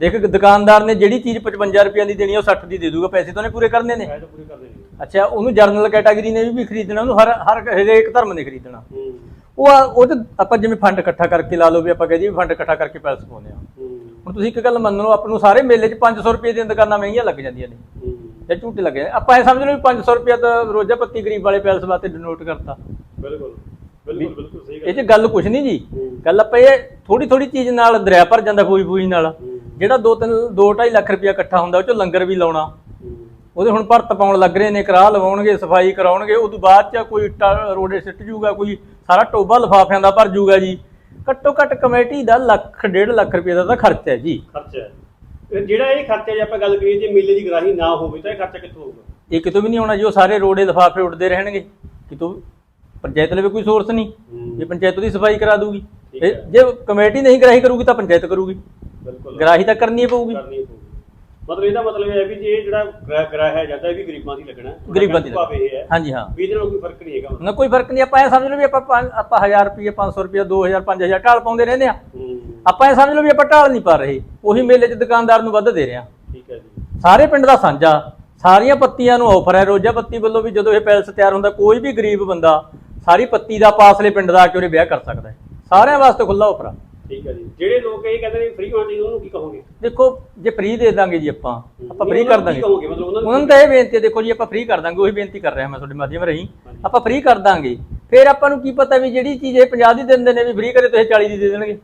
ਦੇਖ ਦੁਕਾਨਦਾਰ ਨੇ ਜਿਹੜੀ ਚੀਜ਼ 55 ਰੁਪਈਆਂ ਦੀ ਦੇਣੀ ਉਹ 60 ਦੀ ਦੇ ਦੂਗਾ ਪੈਸੇ ਤਾਂ ਉਹਨੇ ਪੂਰੇ ਕਰਨੇ ਨੇ। ਅੱਛਾ ਉਹਨੂੰ ਜਰਨਲ ਕੈਟਾਗਰੀ ਨੇ ਵੀ ਖਰੀਦਣਾ ਉਹਨੂੰ ਹਰ ਹਰ ਹਰੇਕ ਧਰਮ ਨੇ ਖਰੀਦਣਾ। ਉਹ ਉਹ ਆਪਾਂ ਜਿਵੇਂ ਫੰਡ ਇਕੱਠਾ ਕਰਕੇ ਲਾ ਲਓ ਵੀ ਆਪਾਂ ਕਹਦੇ ਵੀ ਫੰਡ ਇਕੱਠਾ ਕਰਕੇ ਪੈਸੇ ਪਾਉਂਦੇ ਆ। ਹੁਣ ਤੁਸੀਂ ਇੱਕ ਗੱਲ ਮੰਨ ਲਓ ਆਪਾਂ ਨੂੰ ਸਾਰੇ ਮੇਲੇ 'ਚ 500 ਰੁਪਏ ਦੀਆਂ ਦੁਕਾਨਾਂ ਮਹਿੰਗੀਆਂ ਲੱਗ ਜਾਂਦੀਆਂ ਨੇ। ਜਾਂ ਝੂਟੇ ਲੱਗੇ ਜਾਂਦੇ। ਆਪਾਂ ਇਹ ਸਮਝ ਲਓ ਵੀ 500 ਰੁਪਏ ਤਾਂ ਰੋਜ਼ਾ ਪੱਤੀ ਗਰੀਬ ਵਾਲੇ ਪੈਲਸ ਵਾਸਤੇ ਡਿਨੋਟ ਕਰਤਾ। ਬਿਲਕੁਲ ਬਿਲਕੁਲ ਬਿਲਕੁਲ ਸਹੀ ਗੱਲ ਇਹ 'ਚ ਗੱਲ ਕੁਛ ਨਹੀਂ ਜੀ। ਗੱਲ ਆਪਾਂ ਇਹ ਥੋੜੀ ਥੋੜੀ ਚੀਜ਼ ਨਾਲ ਦਰਿਆ ਭਰ ਜਾਂਦਾ ਫੂਈ ਫੂਈ ਨਾਲ ਜਿਹੜਾ 2 3 2 2.5 ਲੱਖ ਰੁਪਇਆ ਇਕੱਠਾ ਹੁੰਦਾ ਉਹ 'ਚ ਲੰਗਰ ਵੀ ਲਾਉਣਾ। ਉਹਦੇ ਹੁਣ ਭਰਤ ਪਾਉਣ ਲੱਗ ਰਹੇ ਨੇ ਕਰਾਹ ਲਵਾਉਣਗੇ ਸਫ਼ਾਈ ਕਰਾਉਣਗੇ ਉਦੋਂ ਬਾਅਦ ਚ ਕੋਈ ਇੱਟਾਂ ਰੋੜੇ ਸਿੱਟ ਜੂਗਾ ਕੋਈ ਸਾਰਾ ਟੋਬਾ ਲਫਾਫਿਆਂ ਦਾ ਭਰ ਜੂਗਾ ਜੀ। ਘੱਟੋ ਘੱਟ ਕਮੇਟੀ ਦਾ ਲੱਖ ਡੇਢ ਲੱਖ ਰੁਪਏ ਦਾ ਤਾਂ ਖਰਚਾ ਹੈ ਜੀ। ਖਰਚਾ ਹੈ। ਜਿਹੜਾ ਇਹ ਖਰਚਾ ਜੇ ਆਪਾਂ ਗੱਲ ਕਰੀਏ ਜੇ ਮੇਲੇ ਦੀ ਗਰਾਹੀ ਨਾ ਹੋਵੇ ਤਾਂ ਇਹ ਖਰਚਾ ਕਿੱਥੋਂ ਹੋਊਗਾ? ਇਹ ਕਿਤੋਂ ਵੀ ਨਹੀਂ ਆਉਣਾ ਜੀ ਉਹ ਸਾਰੇ ਰੋੜੇ ਲਫਾਫੇ ਉੱਡਦੇ ਰਹਿਣਗੇ। ਕਿਤੋਂ ਪੰਚਾਇਤ ਲਵੇ ਕੋਈ ਸੋਰਸ ਨਹੀਂ। ਇਹ ਪੰਚਾਇਤ ਉਹਦੀ ਸਫ਼ਾਈ ਕਰਾ ਦੂਗੀ ਇਹ ਜੇ ਕਮੇਟੀ ਨਹੀਂ ਗ੍ਰਾਹੀ ਕਰੂਗੀ ਤਾਂ ਪੰਚਾਇਤ ਕਰੂਗੀ। ਬਿਲਕੁਲ। ਗ੍ਰਾਹੀ ਤਾਂ ਕਰਨੀ ਹੀ ਪਊਗੀ। ਕਰਨੀ ਪਊਗੀ। ਮਤਲਬ ਇਹਦਾ ਮਤਲਬ ਇਹ ਹੈ ਵੀ ਜੇ ਇਹ ਜਿਹੜਾ ਗ੍ਰਹਿ ਗ੍ਰਹਿ ਹੈ ਜਾਂਦਾ ਇਹ ਵੀ ਗਰੀਬਾਂ ਦੀ ਲੱਗਣਾ ਹੈ। ਗਰੀਬਾਂ ਦੀ ਭਾਵ ਇਹ ਹੈ। ਹਾਂਜੀ ਹਾਂ। ਵੀ ਇਹਦੇ ਨਾਲ ਕੋਈ ਫ਼ਰਕ ਨਹੀਂ ਹੈਗਾ ਨਾ ਕੋਈ ਫ਼ਰਕ ਨਹੀਂ ਆਪਾਂ ਇਹ ਸਮਝ ਲਓ ਵੀ ਆਪਾਂ ਪੰਜ- ਆਪਾਂ 1000 ਰੁਪਏ 500 ਰੁਪਏ 2000 5000 ਢਾਲ ਪਾਉਂਦੇ ਰਹਿੰਦੇ ਆ ਹੂੰ। ਆਪਾਂ ਇਹ ਸਮਝ ਲਓ ਵੀ ਆਪਾਂ ਢਾਲ ਨਹੀਂ ਪਾ ਰਹੇ ਉਹੀ ਮੇਲੇ 'ਚ ਦੁਕਾਨਦਾਰ ਨੂੰ ਵੱਧ ਦੇ ਰਹੇ ਆ ਠੀਕ ਹੈ ਜੀ। ਸਾਰੇ ਪਿੰਡ ਦਾ ਸਾਂਝਾ ਸਾਰੀਆਂ ਪੱਤੀਆਂ ਨੂੰ ਆਫਰ ਹੈ ਰੋਜਾ ਪੱਤੀ ਵੱਲੋਂ ਵੀ ਜਦੋਂ ਇਹ ਪੈਲਸ ਤਿਆਰ ਹੁੰਦਾ ਕੋਈ ਵੀ ਗਰੀਬ ਬੰਦਾ ਸਾਰੀ ਪੱਤੀ ਦਾ ਪਾਸਲੇ ਪਿੰਡ ਦਾ ਆ ਕੇ ਉਹਨੇ ਵਿਆਹ ਕਰ ਸਕਦਾ ਹੈ। ਸਾਰਿਆਂ ਵਾਸਤੇ ਖੁੱਲਾ ਆਫਰ ਆ। ਠੀਕ ਹੈ ਜੀ। ਜਿਹੜੇ ਲੋਕ ਇਹ ਕਹਿੰਦੇ ਨੇ ਫ੍ਰੀ ਹੋਣਾ ਚਾਹੀਦਾ ਉਹਨੂੰ ਕੀ ਕਹੋਗੇ? ਦੇਖੋ ਜੇ ਫ੍ਰੀ ਦੇ ਦਾਂਗੇ ਜੀ ਆਪਾਂ ਆਪਾਂ ਫ੍ਰੀ ਕਰ ਦਾਂਗੇ ਕੀ ਕਹੋਗੇ? ਮਤਲਬ ਉਹਨਾਂ ਨੂੰ ਉਹਨਾਂ ਇਹ ਬੇਨਤੀ ਦੇਖੋ ਜੀ ਆਪਾਂ ਫ੍ਰੀ ਕਰ ਦਾਂਗੇ ਉਹੀ ਬੇਨਤੀ ਕਰ ਰਿਹਾ ਮੈਂ ਤੁਹਾਡੇ ਮਾਧਿਅਮ ਰਹੀ। ਆਪਾਂ ਫ੍ਰੀ ਕਰ ਦਾਂਗੇ। ਫਿਰ ਆਪਾਂ ਨੂੰ ਕੀ ਪਤਾ ਵੀ ਜਿਹੜੀ ਚੀਜ਼ ਇਹ 50 ਦੀ ਦਿੰਦੇ ਨੇ ਵੀ ਫ੍ਰੀ ਕਰੇ ਤੁਸੀਂ 40 ਦੀ ਦੇ ਦੇਣਗੇ।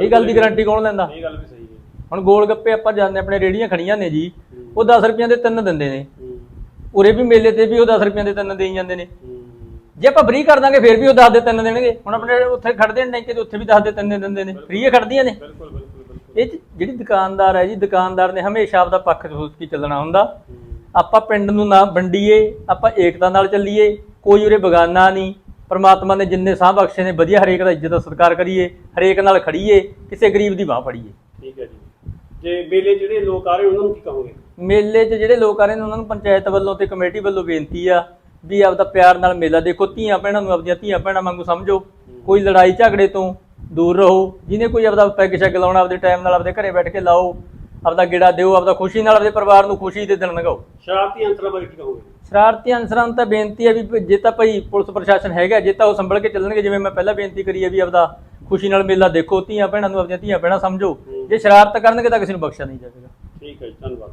ਇਹ ਗੱਲ ਦੀ ਗਾਰੰਟੀ ਕੌਣ ਲੈਂਦਾ? ਇਹ ਗੱਲ ਵੀ ਸਹੀ ਹੈ। ਹੁਣ ਗੋਲ ਗੱਪੇ ਆਪਾਂ ਜਾਂਦੇ ਆਪਣੇ ਰੇੜੀਆਂ ਖੜੀਆਂ ਨੇ ਜੀ ਉਹ 10 ਰੁਪਈਆਂ ਦੇ ਤਿੰਨ ਦਿੰਦੇ ਨੇ। ਉਰੇ ਵੀ ਮੇਲੇ ਤੇ ਵੀ ਉਹ 10 ਰੁਪਈਆਂ ਦੇ ਤਿੰਨ ਦੇਈ ਜਾਂਦੇ ਨੇ। ਜੇ ਆਪਾਂ ਫ੍ਰੀ ਕਰ ਦਾਂਗੇ ਫਿਰ ਵੀ ਉਹ 10 ਦੇ ਤਿੰਨ ਦੇਣਗੇ। ਹੁਣ ਆਪਣੇ ਉੱਥੇ ਖੜਦੇ ਨੇ ਟੈਂਕੇ ਤੇ ਉੱਥੇ ਵੀ 10 ਦੇ ਤਿੰਨ ਦਿੰਦੇ ਨੇ। ਫ੍ਰੀ ਹੀ ਖੜਦੀਆਂ ਨੇ। ਬਿਲਕੁਲ ਬਿਲਕੁਲ ਬਿਲਕੁਲ। ਇਹ 'ਚ ਜਿਹੜੀ ਦੁਕਾਨਦਾਰ ਹੈ ਜੀ ਦੁਕਾਨਦਾਰ ਨੇ ਹਮੇਸ਼ਾ ਆਪਦਾ ਪੱਖ ਸੋਚ ਕੇ ਚੱਲਣਾ ਹੁੰਦਾ। ਆਪਾਂ ਪਿੰਡ ਨੂੰ ਨਾ ਵੰਡੀਏ ਆਪਾਂ ਏਕਤਾ ਨਾਲ ਚੱਲੀਏ ਕੋਈ ਉਰੇ ਬਗਾਨਾ ਨਹੀਂ। ਪਰਮਾਤਮਾ ਨੇ ਜਿੰਨੇ ਸਾਹ ਬਖਸ਼ੇ ਨੇ ਵਧੀਆ ਹਰੇਕ ਦਾ ਇੱਜ਼ਤ ਸਤਿਕਾਰ ਕਰੀਏ ਹਰੇਕ ਨਾਲ ਖੜੀਏ ਕਿਸੇ ਗਰੀਬ ਦੀ ਬਾਹ ਫੜੀਏ। ਠੀਕ ਹੈ ਜੀ। ਜੇ ਮੇਲੇ ਜਿਹੜੇ ਲੋਕ ਆ ਰਹੇ ਉਹਨਾਂ ਨੂੰ ਕੀ ਕਹੋਗੇ? ਮੇਲੇ 'ਚ ਜਿਹੜੇ ਲੋਕ ਆ ਰਹੇ ਨੇ ਉਹਨਾਂ ਨੂੰ ਪੰਚਾਇਤ ਵੱਲੋਂ ਤੇ ਕਮੇਟੀ ਵੱਲੋਂ ਬੇਨਤੀ ਆ ਵੀ ਆਪਦਾ ਪਿਆਰ ਨਾਲ ਮੇਲਾ ਦੇਖੋ ਧੀਆਂ ਭੈਣਾਂ ਨੂੰ ਆਪਦੀਆਂ ਧੀਆਂ ਭੈਣਾਂ ਵਾਂਗੂ ਸਮਝੋ। ਕੋਈ ਲੜਾਈ ਝਗੜੇ ਤੋਂ ਦੂਰ ਰਹੋ ਜਿਹਨੇ ਕੋਈ ਆਪਦਾ ਪੈਗ ਸ਼ੈਗ ਲਾਉਣਾ ਆਪਦੇ ਟਾਈਮ ਨਾਲ ਆਪਦੇ ਘਰੇ ਬੈਠ ਕੇ ਲਾਓ ਆਪਦਾ ਗੇੜਾ ਦਿਓ ਆਪਦਾ ਖੁਸ਼ੀ ਨਾਲ ਆਪਦੇ ਪਰਿਵਾਰ ਨੂੰ ਖੁਸ਼ੀ ਦੇ ਦਿਨ ਲੰਘਾਓ। ਸ਼ਰਾਰਤੀ ਅੰਤਰਾਂ ਬਾਰੇ ਕੀ ਕਹੋਗੇ? ਸ਼ਰਾਰਤੀ ਅਨਸਰਾਂ ਨੂੰ ਤਾਂ ਬੇਨਤੀ ਹੈ ਵੀ ਜੇ ਤਾਂ ਭਾਈ ਪੁਲਿਸ ਪ੍ਰਸ਼ਾਸਨ ਹੈਗਾ ਜੇ ਤਾਂ ਉਹ ਸੰਭਲ ਕੇ ਚੱਲਣਗੇ ਜਿਵੇਂ ਮੈਂ ਪਹਿਲਾਂ ਬੇਨਤੀ ਕਰੀ ਹੈ ਵੀ ਆਪਦਾ ਖੁਸ਼ੀ ਨਾਲ ਮੇਲਾ ਦੇਖੋ ਧੀਆਂ ਭੈਣਾਂ ਨੂੰ ਆਪਦੀਆਂ ਧੀਆਂ ਭੈਣਾਂ ਸਮਝੋ। ਜੇ ਸ਼ਰਾਰਤ ਕਰਨਗੇ ਤਾਂ ਕਿਸੇ ਨੂੰ ਬਖਸ਼ਿਆ ਨਹੀਂ ਜਾਵੇਗਾ। ਠੀਕ ਹੈ ਧੰਨਵਾਦ।